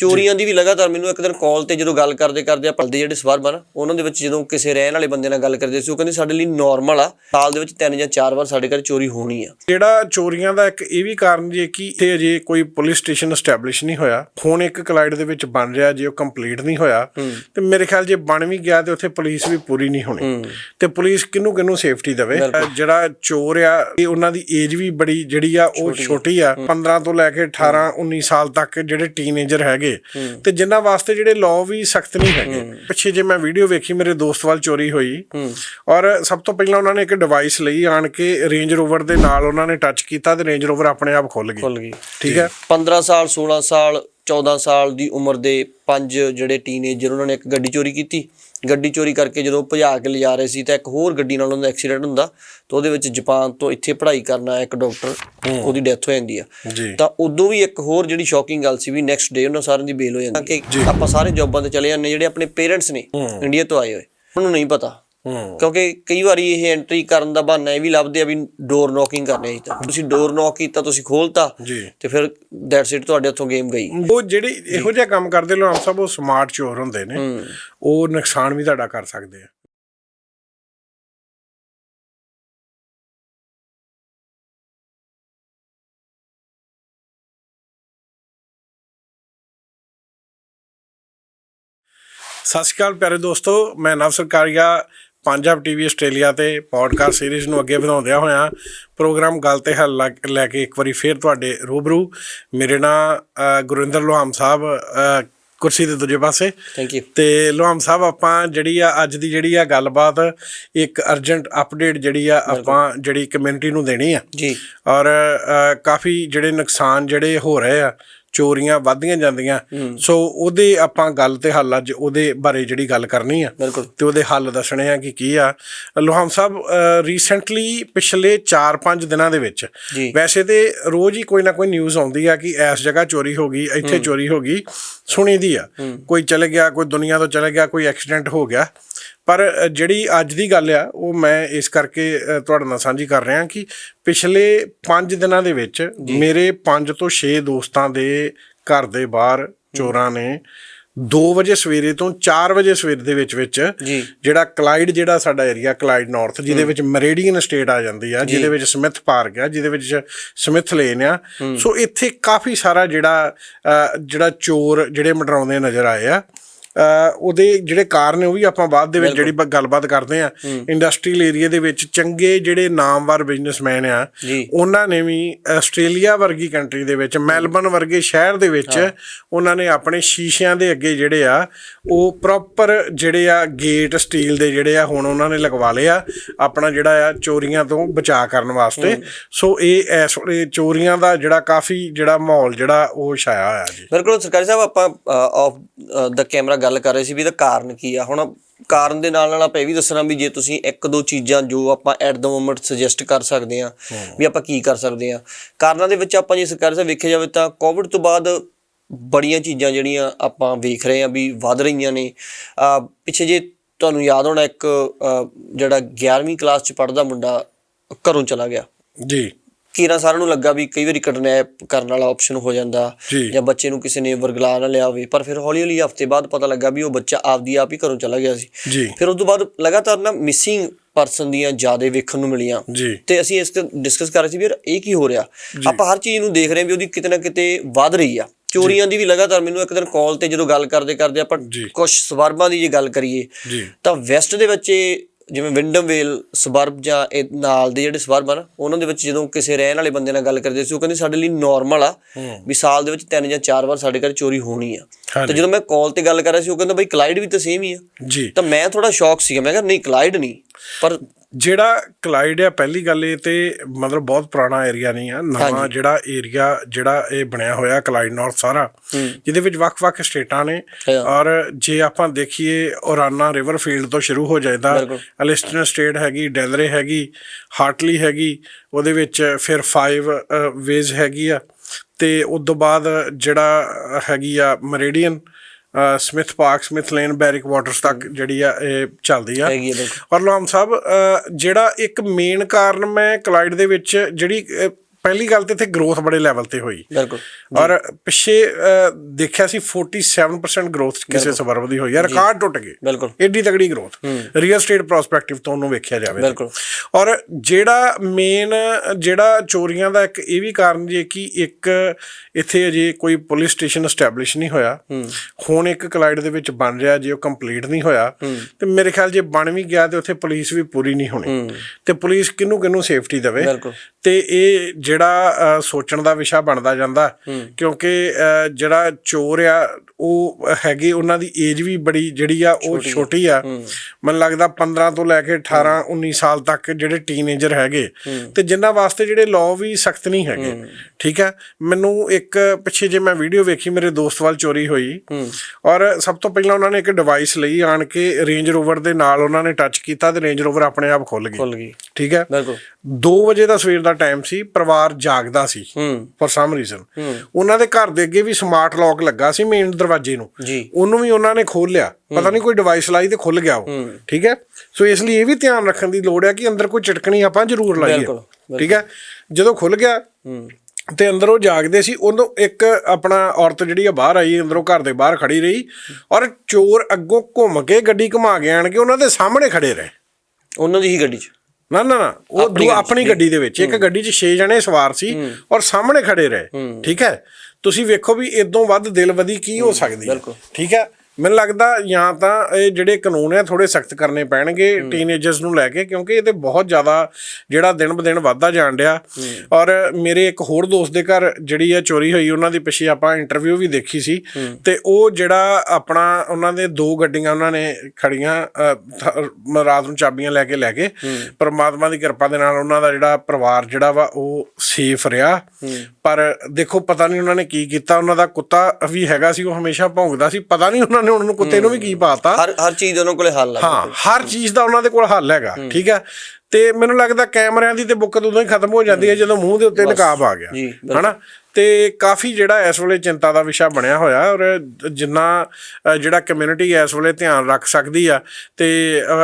ਚੋਰੀਆਂ ਦੀ ਵੀ ਲਗਾਤਾਰ ਮੈਨੂੰ ਇੱਕ ਦਿਨ ਕਾਲ ਤੇ ਜਦੋਂ ਗੱਲ ਕਰਦੇ ਕਰਦੇ ਆ ਪਲਦੇ ਜਿਹੜੇ ਸਵਾਰ ਬਣ ਉਹਨਾਂ ਦੇ ਵਿੱਚ ਜਦੋਂ ਕਿਸੇ ਰਹਿਣ ਵਾਲੇ ਬੰਦੇ ਨਾਲ ਗੱਲ ਕਰਦੇ ਸੀ ਉਹ ਕਹਿੰਦੇ ਸਾਡੇ ਲਈ ਨਾਰਮਲ ਆ ਸਾਲ ਦੇ ਵਿੱਚ ਤਿੰਨ ਜਾਂ ਚਾਰ ਵਾਰ ਸਾਡੇ ਘਰ ਚੋਰੀ ਹੋਣੀ ਆ। ਜਿਹੜਾ ਚੋਰੀਆਂ ਦਾ ਇੱਕ ਇਹ ਵੀ ਕਾਰਨ ਜੇ ਕਿ ਇੱਥੇ ਅਜੇ ਕੋਈ ਪੁਲਿਸ ਸਟੇਸ਼ਨ ਐਸਟੈਬਲਿਸ਼ ਨਹੀਂ ਹੋਇਆ। ਹੁਣ ਇੱਕ ਕਲਾਈਡ ਦੇ ਵਿੱਚ ਬਣ ਰਿਹਾ ਜੇ ਉਹ ਕੰਪਲੀਟ ਨਹੀਂ ਹੋਇਆ ਤੇ ਮੇਰੇ ਖਿਆਲ ਜੇ ਬਣ ਵੀ ਗਿਆ ਤੇ ਉੱਥੇ ਪੁਲਿਸ ਵੀ ਪੂਰੀ ਨਹੀਂ ਹੋਣੀ। ਤੇ ਪੁਲਿਸ ਕਿਹਨੂੰ ਕਿਹਨੂੰ ਸੇਫਟੀ ਦੇਵੇ? ਜਿਹੜਾ ਚੋਰ ਆ ਇਹ ਉਹਨਾਂ ਦੀ ਏਜ ਵੀ ਬੜੀ ਜਿਹੜੀ ਆ ਉਹ ਛੋਟੀ ਆ। 15 ਤੋਂ ਲੈ ਕੇ 18 19 ਸਾਲ ਤੱਕ ਜਿਹੜੇ ਟੀਨੇਜਰ ਹੈਗੇ ਤੇ ਜਿਨ੍ਹਾਂ ਵਾਸਤੇ ਜਿਹੜੇ ਲਾਅ ਵੀ ਸਖਤ ਨਹੀਂ ਹੈਗੇ। ਪਿੱਛੇ ਜੇ ਮੈਂ ਵੀਡੀਓ ਵੇਖੀ ਮੇਰੇ ਦੋਸਤ ਵੱਲ ਚੋਰੀ ਹੋਈ। ਔਰ ਸਭ ਤੋਂ ਪਹਿਲਾਂ ਉਹਨਾਂ ਨੇ ਇੱਕ ਡਿਵਾਈਸ ਲਈ ਆਣ ਕੇ ਰੇਂਜ ਰੋਵਰ ਦੇ ਨਾਲ ਉਹਨਾਂ ਨੇ ਟੱਚ ਕੀਤਾ ਤੇ ਰੇਂਜ ਰੋਵਰ ਆਪਣੇ ਆਪ ਖੁੱਲ ਗਈ। ਖੁੱਲ ਗਈ। ਠੀਕ ਹੈ? 15 ਸਾਲ 16 ਸਾਲ 14 ਸਾਲ ਦੀ ਉਮਰ ਦੇ ਪੰਜ ਜਿਹੜੇ ਟੀਨੇਜਰ ਉਹਨਾਂ ਨੇ ਇੱਕ ਗੱਡੀ ਚੋਰੀ ਕੀਤੀ। ਗੱਡੀ ਚੋਰੀ ਕਰਕੇ ਜਦੋਂ ਭਜਾ ਕੇ ਲਿਜਾ ਰਹੇ ਸੀ ਤਾਂ ਇੱਕ ਹੋਰ ਗੱਡੀ ਨਾਲ ਉਹਨਾਂ ਦਾ ਐਕਸੀਡੈਂਟ ਹੁੰਦਾ ਤਾਂ ਉਹਦੇ ਵਿੱਚ ਜਾਪਾਨ ਤੋਂ ਇੱਥੇ ਪੜ੍ਹਾਈ ਕਰਨ ਇੱਕ ਡਾਕਟਰ ਉਹਦੀ ਡੈਥ ਹੋ ਜਾਂਦੀ ਆ। ਤਾਂ ਉਦੋਂ ਵੀ ਇੱਕ ਹੋਰ ਜਿਹੜੀ ਸ਼ੌਕਿੰਗ ਗੱਲ ਸੀ ਵੀ ਨੈਕਸਟ ਡੇ ਉਹਨਾਂ ਸਾਰਿਆਂ ਦੀ ਬੇਲ ਹੋ ਜਾਂਦੀ ਕਿ ਆਪਾਂ ਸਾਰੇ ਜੌਬਾਂ ਤੇ ਚਲੇ ਜਾਂਦੇ ਜਿਹੜੇ ਆਪਣੇ ਪੇਰੈਂਟਸ ਨੇ ਇੰਡੀਆ ਤੋਂ ਆਏ ਹੋਏ। ਉਹਨਾਂ ਨਹੀਂ ਪਤਾ। ਕਿਉਂਕਿ ਕਈ ਵਾਰੀ ਇਹ ਐਂਟਰੀ ਕਰਨ ਦਾ ਬਹਾਨਾ ਇਹ ਵੀ ਲੱਭਦੇ ਆ ਵੀ ਡੋਰ ਨੌਕਿੰਗ ਕਰਨੀ ਹੈ ਤਾਂ। ਤੁਸੀਂ ਡੋਰ ਨੌਕ ਕੀਤਾ ਤੁਸੀਂ ਖੋਲਤਾ ਤੇ ਫਿਰ ਦੈਟਸ ਇਟ ਤੁਹਾਡੇ ਹੱਥੋਂ ਗੇਮ ਗਈ। ਉਹ ਜਿਹੜੇ ਇਹੋ ਜਿਹਾ ਕੰਮ ਕਰਦੇ ਲੋਕ ਸਭ ਉਹ ਸਮਾਰਟ ਚੋਰ ਹੁੰਦੇ ਨੇ। ਉਹ ਨੁਕਸਾਨ ਵੀ ਤੁਹਾਡਾ ਕਰ ਸਕਦੇ ਆ। ਸਤਿ ਸ਼੍ਰੀ ਅਕਾਲ ਪਿਆਰੇ ਦੋਸਤੋ ਮੈਂ ਨਵ ਸਰਕਾਰੀਆ। ਪੰਜਾਬ ਟੀਵੀ ਆਸਟ੍ਰੇਲੀਆ ਤੇ ਪੋਡਕਾਸਟ ਸੀਰੀਜ਼ ਨੂੰ ਅੱਗੇ ਵਧਾਉਂਦਿਆਂ ਹੋਇਆਂ ਪ੍ਰੋਗਰਾਮ ਗੱਲ ਤੇ ਹੱਲ ਲੈ ਕੇ ਇੱਕ ਵਾਰੀ ਫੇਰ ਤੁਹਾਡੇ ਰੂਬਰੂ। ਮੇਰੇ ਨਾਲ ਗੁਰਿੰਦਰ ਲੋਹਾਮ ਸਾਹਿਬ ਕੁਰਸੀ ਦੇ ਦੂਜੇ ਪਾਸੇ। ਥੈਂਕ ਯੂ ਤੇ ਲੋਹਾਮ ਸਾਹਿਬ ਆਪਾਂ ਜਿਹੜੀ ਆ ਅੱਜ ਦੀ ਜਿਹੜੀ ਆ ਗੱਲਬਾਤ ਇੱਕ ਅਰਜੈਂਟ ਅਪਡੇਟ ਜਿਹੜੀ ਆ ਆਪਾਂ ਜਿਹੜੀ ਕਮਿਊਨਿਟੀ ਨੂੰ ਦੇਣੀ ਆ। ਜੀ। ਔਰ ਕਾਫੀ ਜਿਹੜੇ ਨੁਕਸਾਨ ਜਿਹੜੇ ਹੋ ਰਹੇ ਆ ਚੋਰੀਆਂ ਵੱਧਦੀਆਂ ਜਾਂਦੀਆਂ। ਸੋ ਉਹਦੇ ਆਪਾਂ ਗੱਲ ਤੇ ਹੱਲ ਅੱਜ ਉਹਦੇ ਬਾਰੇ ਜਿਹੜੀ ਗੱਲ ਕਰਨੀ ਆ ਤੇ ਉਹਦੇ ਹੱਲ ਦੱਸਣੇ ਆ ਕਿ ਕੀ ਆ। ਲੋਹਾਮ ਸਾਹਿਬ ਰੀਸੈਂਟਲੀ ਪਿਛਲੇ 4-5 ਦਿਨਾਂ ਦੇ ਵਿੱਚ ਵੈਸੇ ਤੇ ਰੋਜ਼ ਹੀ ਕੋਈ ਨਾ ਕੋਈ ਨਿਊਜ਼ ਆਉਂਦੀ ਆ ਕਿ ਇਸ ਜਗ੍ਹਾ ਚੋਰੀ ਹੋ ਗਈ ਇੱਥੇ ਚੋਰੀ ਹੋ ਗਈ ਸੁਣੀ ਦੀ ਆ। ਕੋਈ ਚਲੇ ਗਿਆ ਕੋਈ ਦੁਨੀਆ ਤੋਂ ਚਲੇ ਗਿਆ ਕੋਈ ਐਕਸੀਡੈਂਟ ਹੋ ਗਿਆ। ਪਰ ਜਿਹੜੀ ਅੱਜ ਦੀ ਗੱਲ ਆ ਉਹ ਮੈਂ ਇਸ ਕਰਕੇ ਤੁਹਾਡੇ ਨਾਲ ਸਾਂਝੀ ਕਰ ਰਿਹਾ ਕਿ ਪਿਛਲੇ 5 ਦਿਨਾਂ ਦੇ ਵਿੱਚ ਮੇਰੇ 5 ਤੋਂ 6 ਦੋਸਤਾਂ ਦੇ ਘਰ ਦੇ ਬਾਹਰ ਚੋਰਾਂ ਨੇ 2 ਵਜੇ ਸਵੇਰੇ ਤੋਂ 4 ਵਜੇ ਸਵੇਰ ਦੇ ਵਿੱਚ ਵਿੱਚ ਜਿਹੜਾ ਕਲਾਈਡ ਜਿਹੜਾ ਸਾਡਾ ਏਰੀਆ ਕਲਾਈਡ ਨਾਰਥ ਜਿਹਦੇ ਵਿੱਚ ਮੈਰੀਡੀਅਨ ਸਟੇਟ ਆ ਜਾਂਦੀ ਆ ਜਿਹਦੇ ਵਿੱਚ ਸਮਿਥ ਪਾਰਕ ਆ ਜਿਹਦੇ ਵਿੱਚ ਸਮਿਥ ਲੇਨ ਆ। ਸੋ ਇੱਥੇ ਕਾਫੀ ਸਾਰਾ ਜਿਹੜਾ ਜਿਹੜਾ ਚੋਰ ਜਿਹੜੇ ਮਟਰਾਉਂਦੇ ਨਜ਼ਰ ਆਏ ਆ ਉਹਦੇ ਜਿਹੜੇ ਕਾਰਨ ਨੇ ਉਹ ਵੀ ਆਪਾਂ ਬਾਅਦ ਦੇ ਵਿੱਚ ਜਿਹੜੀ ਗੱਲਬਾਤ ਕਰਦੇ ਆ ਇੰਡਸਟਰੀਅਲ ਏਰੀਆ ਦੇ ਵਿੱਚ ਚੰਗੇ ਜਿਹੜੇ ਨਾਮਵਰ ਬਿਜ਼ਨਸਮੈਨ ਆ ਉਹਨਾਂ ਨੇ ਵੀ ਆਸਟ੍ਰੇਲੀਆ ਵਰਗੀ ਕੰਟਰੀ ਦੇ ਵਿੱਚ ਮੈਲਬਨ ਵਰਗੇ ਸ਼ਹਿਰ ਦੇ ਵਿੱਚ ਉਹਨਾਂ ਨੇ ਆਪਣੇ ਸ਼ੀਸ਼ਿਆਂ ਦੇ ਅੱਗੇ ਜਿਹੜੇ ਆ ਉਹ ਪ੍ਰੋਪਰ ਜਿਹੜੇ ਆ ਗੇਟ ਸਟੀਲ ਦੇ ਜਿਹੜੇ ਆ ਹੁਣ ਉਹਨਾਂ ਨੇ ਲਗਵਾ ਲਏ ਆ ਆਪਣਾ ਜਿਹੜਾ ਆ ਚੋਰੀਆਂ ਤੋਂ ਬਚਾਅ ਕਰਨ ਵਾਸਤੇ। ਸੋ ਇਹ ਇਸ ਵੇਲੇ ਚੋਰੀਆਂ ਦਾ ਜਿਹੜਾ ਕਾਫੀ ਜਿਹੜਾ ਮਾਹੌਲ ਜਿਹੜਾ ਉਹ ਛਾਇਆ ਹੋਇਆ ਜੀ। ਬਿਲਕੁਲ ਸਰਕਾਰੀ ਸਾਹਿਬ ਆਪਾਂ ਆਫ ਦਾ ਕੈਮਰਾ ਗੱਲ ਕਰ ਰਹੇ ਸੀ ਵੀ ਇਹਦਾ ਕਾਰਨ ਕੀ ਆ। ਹੁਣ ਕਾਰਨ ਦੇ ਨਾਲ ਨਾਲ ਆਪਾਂ ਇਹ ਵੀ ਦੱਸਣਾ ਵੀ ਜੇ ਤੁਸੀਂ ਇੱਕ ਦੋ ਚੀਜ਼ਾਂ ਜੋ ਆਪਾਂ ਐਟ ਦਾ ਮੋਮੈਂਟ ਸੁਜੈਸਟ ਕਰ ਸਕਦੇ ਆ ਵੀ ਆਪਾਂ ਕੀ ਕਰ ਸਕਦੇ ਆ ਕਾਰਨਾਂ ਦੇ ਵਿੱਚ ਆਪਾਂ ਜੇ ਸਰਕਾਰੀ ਸਾਹਿਬ ਵੇਖਿਆ ਜਾਵੇ ਤਾਂ ਕੋਵਿਡ ਤੋਂ ਬਾਅਦ ਬੜੀਆਂ ਚੀਜ਼ਾਂ ਜਿਹੜੀਆਂ ਆਪਾਂ ਵੇਖ ਰਹੇ ਆ ਵੀ ਵੱਧ ਰਹੀਆਂ ਨੇ। ਪਿੱਛੇ ਜੇ ਤੁਹਾਨੂੰ ਯਾਦ ਹੋਣਾ ਇੱਕ ਜਿਹੜਾ 11ਵੀਂ ਕਲਾਸ ਚ ਪੜਦਾ ਮੁੰਡਾ ਘਰੋਂ ਚਲਾ ਗਿਆ। ਜੀ। ਕੀਰਾਂ ਸਾਰਿਆਂ ਨੂੰ ਲੱਗਾ ਵੀ ਕਈ ਵਾਰੀ ਕਿਡਨੈਪ ਕਰਨ ਵਾਲਾ ਆਪਸ਼ਨ ਹੋ ਜਾਂਦਾ ਜੀ। ਬੱਚੇ ਨੂੰ ਕਿਸੇ ਨੇ ਵਰਗਲਾ ਨਾ ਲਿਆ ਹੋਵੇ। ਪਰ ਫਿਰ ਹੌਲੀ ਹੌਲੀ ਹਫ਼ਤੇ ਬਾਅਦ ਪਤਾ ਲੱਗਾ ਵੀ ਉਹ ਬੱਚਾ ਆਪਦੀ ਆਪ ਹੀ ਘਰੋਂ ਚਲਾ ਗਿਆ ਸੀ। ਫਿਰ ਉਸ ਤੋਂ ਬਾਅਦ ਲਗਾਤਾਰ ਨਾ ਮਿਸਿੰਗ ਪਰਸਨ ਦੀਆਂ ਜ਼ਿਆਦਾ ਵੇਖਣ ਨੂੰ ਮਿਲੀਆਂ। ਤੇ ਅਸੀਂ ਇਸ ਤੇ ਡਿਸਕਸ ਕਰ ਰਹੇ ਸੀ ਵੀ ਯਾਰ ਇਹ ਕੀ ਹੋ ਰਿਹਾ? ਆਪਾਂ ਹਰ ਚੀਜ਼ ਨੂੰ ਦੇਖ ਰਹੇ ਹਾਂ ਵੀ ਉਹਦੀ ਕਿਤੇ ਨਾ ਕਿਤੇ ਵੱਧ ਰਹੀ ਆ। ਚੋਰੀਆਂ ਦੀ ਵੀ ਲਗਾਤਾਰ ਮੈਨੂੰ ਇੱਕ ਦਿਨ ਕਾਲ ਤੇ ਜਦੋਂ ਗੱਲ ਕਰਦੇ ਕਰਦੇ ਆਪਾਂ। ਕੁਝ ਸਵਰਬਾਂ ਦੀ ਜੇ ਗੱਲ ਕਰੀਏ ਤਾਂ ਵੈਸਟ ਦੇ ਵਿੱਚ ਇਹ ਜਿਵੇਂ ਵਿੰਡਮ ਵੇਲ ਸਬਰਬ ਜਾਂ ਇਹ ਨਾਲ ਦੇ ਜਿਹੜੇ ਸਬਰਬ ਹਨ ਉਹਨਾਂ ਦੇ ਵਿੱਚ ਜਦੋਂ ਕਿਸੇ ਰਹਿਣ ਵਾਲੇ ਬੰਦੇ ਨਾਲ ਗੱਲ ਕਰਦੇ ਸੀ ਉਹ ਕਹਿੰਦੇ ਸਾਡੇ ਲਈ ਨਾਰਮਲ ਆ ਵੀ ਸਾਲ ਦੇ ਵਿੱਚ ਤਿੰਨ ਜਾਂ ਚਾਰ ਵਾਰ ਸਾਡੇ ਘਰ ਚੋਰੀ ਹੋਣੀ ਆ। ਤੇ ਜਦੋਂ ਮੈਂ ਕਾਲ ਤੇ ਗੱਲ ਕਰ ਰਿਹਾ ਸੀ ਉਹ ਕਹਿੰਦਾ ਬਈ ਕਲਾਈਡ ਵੀ ਤਾਂ ਸੇਮ ਹੀ ਆ। ਜੀ। ਤਾਂ ਮੈਂ ਥੋੜਾ ਸ਼ੌਕ ਸੀਗਾ ਮੈਂ ਕਿਹਾ ਨਹੀਂ ਕਲਾਈਡ ਨਹੀਂ। ਪਰ ਜਿਹੜਾ ਕਲਾਈਡ ਆ ਪਹਿਲੀ ਗੱਲ ਇਹ ਤੇ ਮਤਲਬ ਬਹੁਤ ਪੁਰਾਣਾ ਏਰੀਆ ਨਹੀਂ ਆ ਨਵਾਂ ਜਿਹੜਾ ਏਰੀਆ ਜਿਹੜਾ ਇਹ ਬਣਿਆ ਹੋਇਆ ਕਲਾਈਡ ਨਾਰਥ ਸਾਰਾ ਜਿਹਦੇ ਵਿੱਚ ਵੱਖ-ਵੱਖ ਸਟੇਟਾਂ ਨੇ। ਔਰ ਜੇ ਆਪਾਂ ਦੇਖੀਏ ਔਰਾਨਾ ਰਿਵਰ ਫੀਲਡ ਤੋਂ ਸ਼ੁਰੂ ਹੋ ਜਾਂਦਾ। ਅਲਿਸਟਨ ਸਟੇਟ ਹੈਗੀ ਡੈਲਰੇ ਹੈਗੀ ਹਾਰਟਲੀ ਹੈਗੀ ਉਹਦੇ ਵਿੱਚ ਫਿਰ 5 ਵੇਜ਼ ਹੈਗੀ ਆ। ਤੇ ਉਸ ਤੋਂ ਬਾਅਦ ਜਿਹੜਾ ਹੈਗੀ ਆ Meridian Smith Park Smith Lane Berwick Waters ਤੱਕ ਜਿਹੜੀ ਆ ਇਹ ਚੱਲਦੀ ਆ। ਔਰ ਲੋਮ ਸਾਹਿਬ ਜਿਹੜਾ ਇੱਕ ਮੇਨ ਕਾਰਨ ਮੈਂ ਕਲਾਈਡ ਦੇ ਵਿੱਚ ਜਿਹੜੀ ਪਹਿਲੀ ਗੱਲ ਤੇ ਇੱਥੇ ਗਰੋਥ ਬੜੇ ਲੈਵਲ ਤੇ ਹੋਈ। ਬਿਲਕੁਲ। ਔਰ ਪਿੱਛੇ ਦੇਖਿਆ ਸੀ 47% ਗਰੋਥ ਕਿਸੇ ਸਬਰਬ ਦੀ ਹੋਈ। ਹੈ ਰਿਕਾਰਡ ਟੁੱਟ ਗਏ। ਬਿਲਕੁਲ। ਏਡੀ ਤਗੜੀ ਗਰੋਥ ਰੀਅਲ ਸਟੇਟ ਪ੍ਰੋਸਪੈਕਟਿਵ ਤੋਂ ਉਹਨੂੰ ਵੇਖਿਆ ਜਾਵੇ ਬਿਲਕੁਲ। ਔਰ ਜਿਹੜਾ ਮੇਨ ਜਿਹੜਾ ਚੋਰੀਆਂ ਦਾ ਇੱਕ ਇਹ ਵੀ ਕਾਰਨ ਜੇ ਕਿ ਇੱਕ ਇੱਥੇ ਅਜੇ ਕੋਈ ਪੁਲਿਸ ਸਟੇਸ਼ਨ ਐਸਟੈਬਲਿਸ਼ ਨਹੀਂ ਹੋਇਆ। ਹੁਣ ਇੱਕ ਕਲਾਈਡ ਦੇ ਵਿੱਚ ਬਣ ਰਿਹਾ ਜੇ ਉਹ ਕੰਪਲੀਟ ਨਹੀਂ ਹੋਇਆ ਤੇ ਮੇਰੇ ਖਿਆਲ ਜੇ ਬਣ ਵੀ ਗਿਆ ਤੇ ਉੱਥੇ ਪੁਲਿਸ ਵੀ ਪੂਰੀ ਨਹੀਂ ਹੋਣੀ। ਤੇ ਪੁਲਿਸ ਕਿਹਨੂੰ ਕਿਹਨੂੰ ਸੇਫਟੀ ਦੇਵੇ। ਬਿਲਕੁਲ। ਤੇ ਇਹ ਜਿਹੜਾ ਸੋਚਣ ਦਾ ਵਿਸ਼ਾ ਬਣਦਾ ਜਾਂਦਾ ਕਿਉਂਕਿ ਜਿਹੜਾ ਚੋਰ ਆ ਉਹ ਹੈਗੇ ਉਹਨਾਂ ਦੀ ਏਜ ਵੀ ਬੜੀ ਜਿਹੜੀ ਆ ਉਹ ਛੋਟੀ ਆ। ਮੈਨੂੰ ਲੱਗਦਾ 15 ਤੋਂ ਲੈ ਕੇ 18 19 ਸਾਲ ਤੱਕ ਜਿਹੜੇ ਟੀਨੇਜਰ ਹੈਗੇ ਤੇ ਜਿਨ੍ਹਾਂ ਵਾਸਤੇ ਜਿਹੜੇ ਲਾਅ ਵੀ ਸਖਤ ਨਹੀਂ ਹੈਗੇ ਠੀਕ ਹੈ? ਮੈਨੂੰ ਇੱਕ ਪਿੱਛੇ ਜੇ ਮੈਂ ਵੀਡੀਓ ਵੇਖੀ ਮੇਰੇ ਦੋਸਤ ਵੱਲ ਚੋਰੀ ਹੋਈ। ਔਰ ਸਭ ਤੋਂ ਪਹਿਲਾਂ ਉਹਨਾਂ ਨੇ ਇੱਕ ਡਿਵਾਈਸ ਲਈ ਆਣ ਕੇ ਰੇਂਜ ਰੋਵਰ ਦੇ ਨਾਲ ਉਹਨਾਂ ਨੇ ਟੱਚ ਕੀਤਾ ਤੇ ਰੇਂਜ ਰੋਵਰ ਆਪਣੇ ਆਪ ਖੁੱਲ ਗਈ। ਖੁੱਲ ਗਈ। ਠੀਕ ਹੈ? ਬਿਲਕੁਲ। 2 ਵਜੇ ਦਾ ਸਵੇਰ ਦਾ ਟਾਈਮ ਸੀ ਪਰਿਵਾਰ ਜਾਗਦਾ ਸੀ। ਫॉर ਸਮ ਰੀਜ਼ਨ ਉਹਨਾਂ ਦੇ ਘਰ ਦੇ ਅੱਗੇ ਵੀ ਸਮਾਰਟ ਲੌਕ ਲੱਗਾ ਸੀ ਮੇਨ ਦਰਵਾਜ਼ੇ ਨੂੰ। ਉਹਨੂੰ ਵੀ ਉਹਨਾਂ ਨੇ ਖੋਲ ਲਿਆ। ਪਤਾ ਨਹੀਂ ਕੋਈ ਡਿਵਾਈਸ ਲਾਈ ਤੇ ਖੁੱਲ ਗਿਆ ਉਹ। ਠੀਕ ਹੈ? ਸੋ ਇਸ ਲਈ ਇਹ ਵੀ ਧਿਆਨ ਰੱਖਣ ਦੀ ਲੋੜ ਹੈ ਕਿ ਅੰਦਰ ਕੋਈ ਚਟਕਣੀ ਆਪਾਂ ਜ਼ਰੂਰ ਲਾਈਏ। ਠੀਕ ਹੈ? ਜਦੋਂ ਖੁੱਲ ਗਿਆ ਤੇ ਅੰਦਰ ਜਾਗਦੇ ਸੀ ਉਹਨੂੰ ਇੱਕ ਆਪਣਾ ਔਰਤ ਜਿਹੜੀ ਆ ਬਾਹਰ ਆਈ ਅੰਦਰੋਂ ਘਰ ਦੇ ਬਾਹਰ ਖੜੀ ਰਹੀ ਔਰ ਚੋਰ ਅੱਗੋਂ ਘੁੰਮ ਕੇ ਗੱਡੀ ਘੁਮਾ ਕੇ ਆਣ ਕੇ ਉਹਨਾਂ ਦੇ ਸਾਹਮਣੇ ਖੜੇ ਰਹੇ। ਉਹਨਾਂ ਦੀ ਹੀ ਗੱਡੀ 'ਚ? ਨਾ ਨਾ ਨਾ ਉਹ ਦੂ ਆਪਣੀ ਗੱਡੀ ਦੇ ਵਿੱਚ ਇੱਕ ਗੱਡੀ 'ਚ 6 ਜਣੇ ਸਵਾਰ ਸੀ ਔਰ ਸਾਹਮਣੇ ਖੜੇ ਰਹੇ ਠੀਕ ਹੈ? ਤੁਸੀਂ ਵੇਖੋ ਵੀ ਇਦੋਂ ਵੱਧ ਦਿਲ ਵਧੀ ਕੀ ਹੋ ਸਕਦੀ ਹੈ। ਠੀਕ ਹੈ? ਮੈਨੂੰ ਲੱਗਦਾ ਜਾਂ ਤਾਂ ਇਹ ਜਿਹੜੇ ਕਾਨੂੰਨ ਆ ਥੋੜੇ ਸਖਤ ਕਰਨੇ ਪੈਣਗੇ ਟੀਨੇਜਰਸ ਨੂੰ ਲੈ ਕੇ ਕਿਉਂਕਿ ਇਹ ਤੇ ਬਹੁਤ ਜ਼ਿਆਦਾ ਜਿਹੜਾ ਦਿਨ ਬ ਦਿਨ ਵੱਧਦਾ ਜਾਣ ਡਿਆ। ਔਰ ਮੇਰੇ ਇੱਕ ਹੋਰ ਦੋਸਤ ਦੇ ਘਰ ਜਿਹੜੀ ਆ ਚੋਰੀ ਹੋਈ ਉਹਨਾਂ ਦੀ ਪਿੱਛੇ ਆਪਾਂ ਇੰਟਰਵਿਊ ਵੀ ਦੇਖੀ ਸੀ। ਤੇ ਉਹ ਜਿਹੜਾ ਆਪਣਾ ਉਹਨਾਂ ਦੇ ਦੋ ਗੱਡੀਆਂ ਉਹਨਾਂ ਨੇ ਖੜੀਆਂ ਰਾਤ ਨੂੰ ਚਾਬੀਆਂ ਲੈ ਕੇ ਲੈ ਗਏ ਪਰਮਾਤਮਾ ਦੀ ਕਿਰਪਾ ਦੇ ਨਾਲ ਉਹਨਾਂ ਦਾ ਜਿਹੜਾ ਪਰਿਵਾਰ ਜਿਹੜਾ ਵਾ ਉਹ ਸੇਫ ਰਿਹਾ। ਪਰ ਦੇਖੋ ਪਤਾ ਨਹੀਂ ਉਹਨਾਂ ਨੇ ਕੀ ਕੀਤਾ। ਉਹਨਾਂ ਦਾ ਕੁੱਤਾ ਵੀ ਹੈਗਾ ਸੀ ਉਹ ਹਮੇਸ਼ਾ ਭੌਂਕਦਾ ਸੀ। ਪਤਾ ਨਹੀਂ ਉਹਨਾਂ ਨੇ ਉਹਨਾਂ ਨੂੰ ਕੁੱਤੇ ਨੂੰ ਵੀ ਕੀ ਪਾਤਾ? ਹਰ ਹਰ ਚੀਜ਼ ਉਹਨਾਂ ਕੋਲੇ ਹੱਲ ਆ ਹਾਂ ਹਰ ਚੀਜ਼ ਦਾ ਉਹਨਾਂ ਦੇ ਕੋਲ ਹੱਲ ਹੈਗਾ ਠੀਕ ਹੈ? ਤੇ ਮੈਨੂੰ ਲੱਗਦਾ ਕੈਮਰਿਆਂ ਦੀ ਤੇ ਬੁੱਕਤ ਉਦੋਂ ਹੀ ਖਤਮ ਹੋ ਜਾਂਦੀ ਹੈ ਜਦੋਂ ਮੂੰਹ ਦੇ ਉੱਤੇ ਨਕਾਬ ਆ ਗਿਆ ਹਨਾ? ਤੇ ਕਾਫੀ ਜਿਹੜਾ ਇਸ ਵੇਲੇ ਚਿੰਤਾ ਦਾ ਵਿਸ਼ਾ ਬਣਿਆ ਹੋਇਆ ਔਰ ਜਿੰਨਾ ਜਿਹੜਾ ਕਮਿਊਨਿਟੀ ਇਸ ਵੇਲੇ ਧਿਆਨ ਰੱਖ ਸਕਦੀ ਆ ਤੇ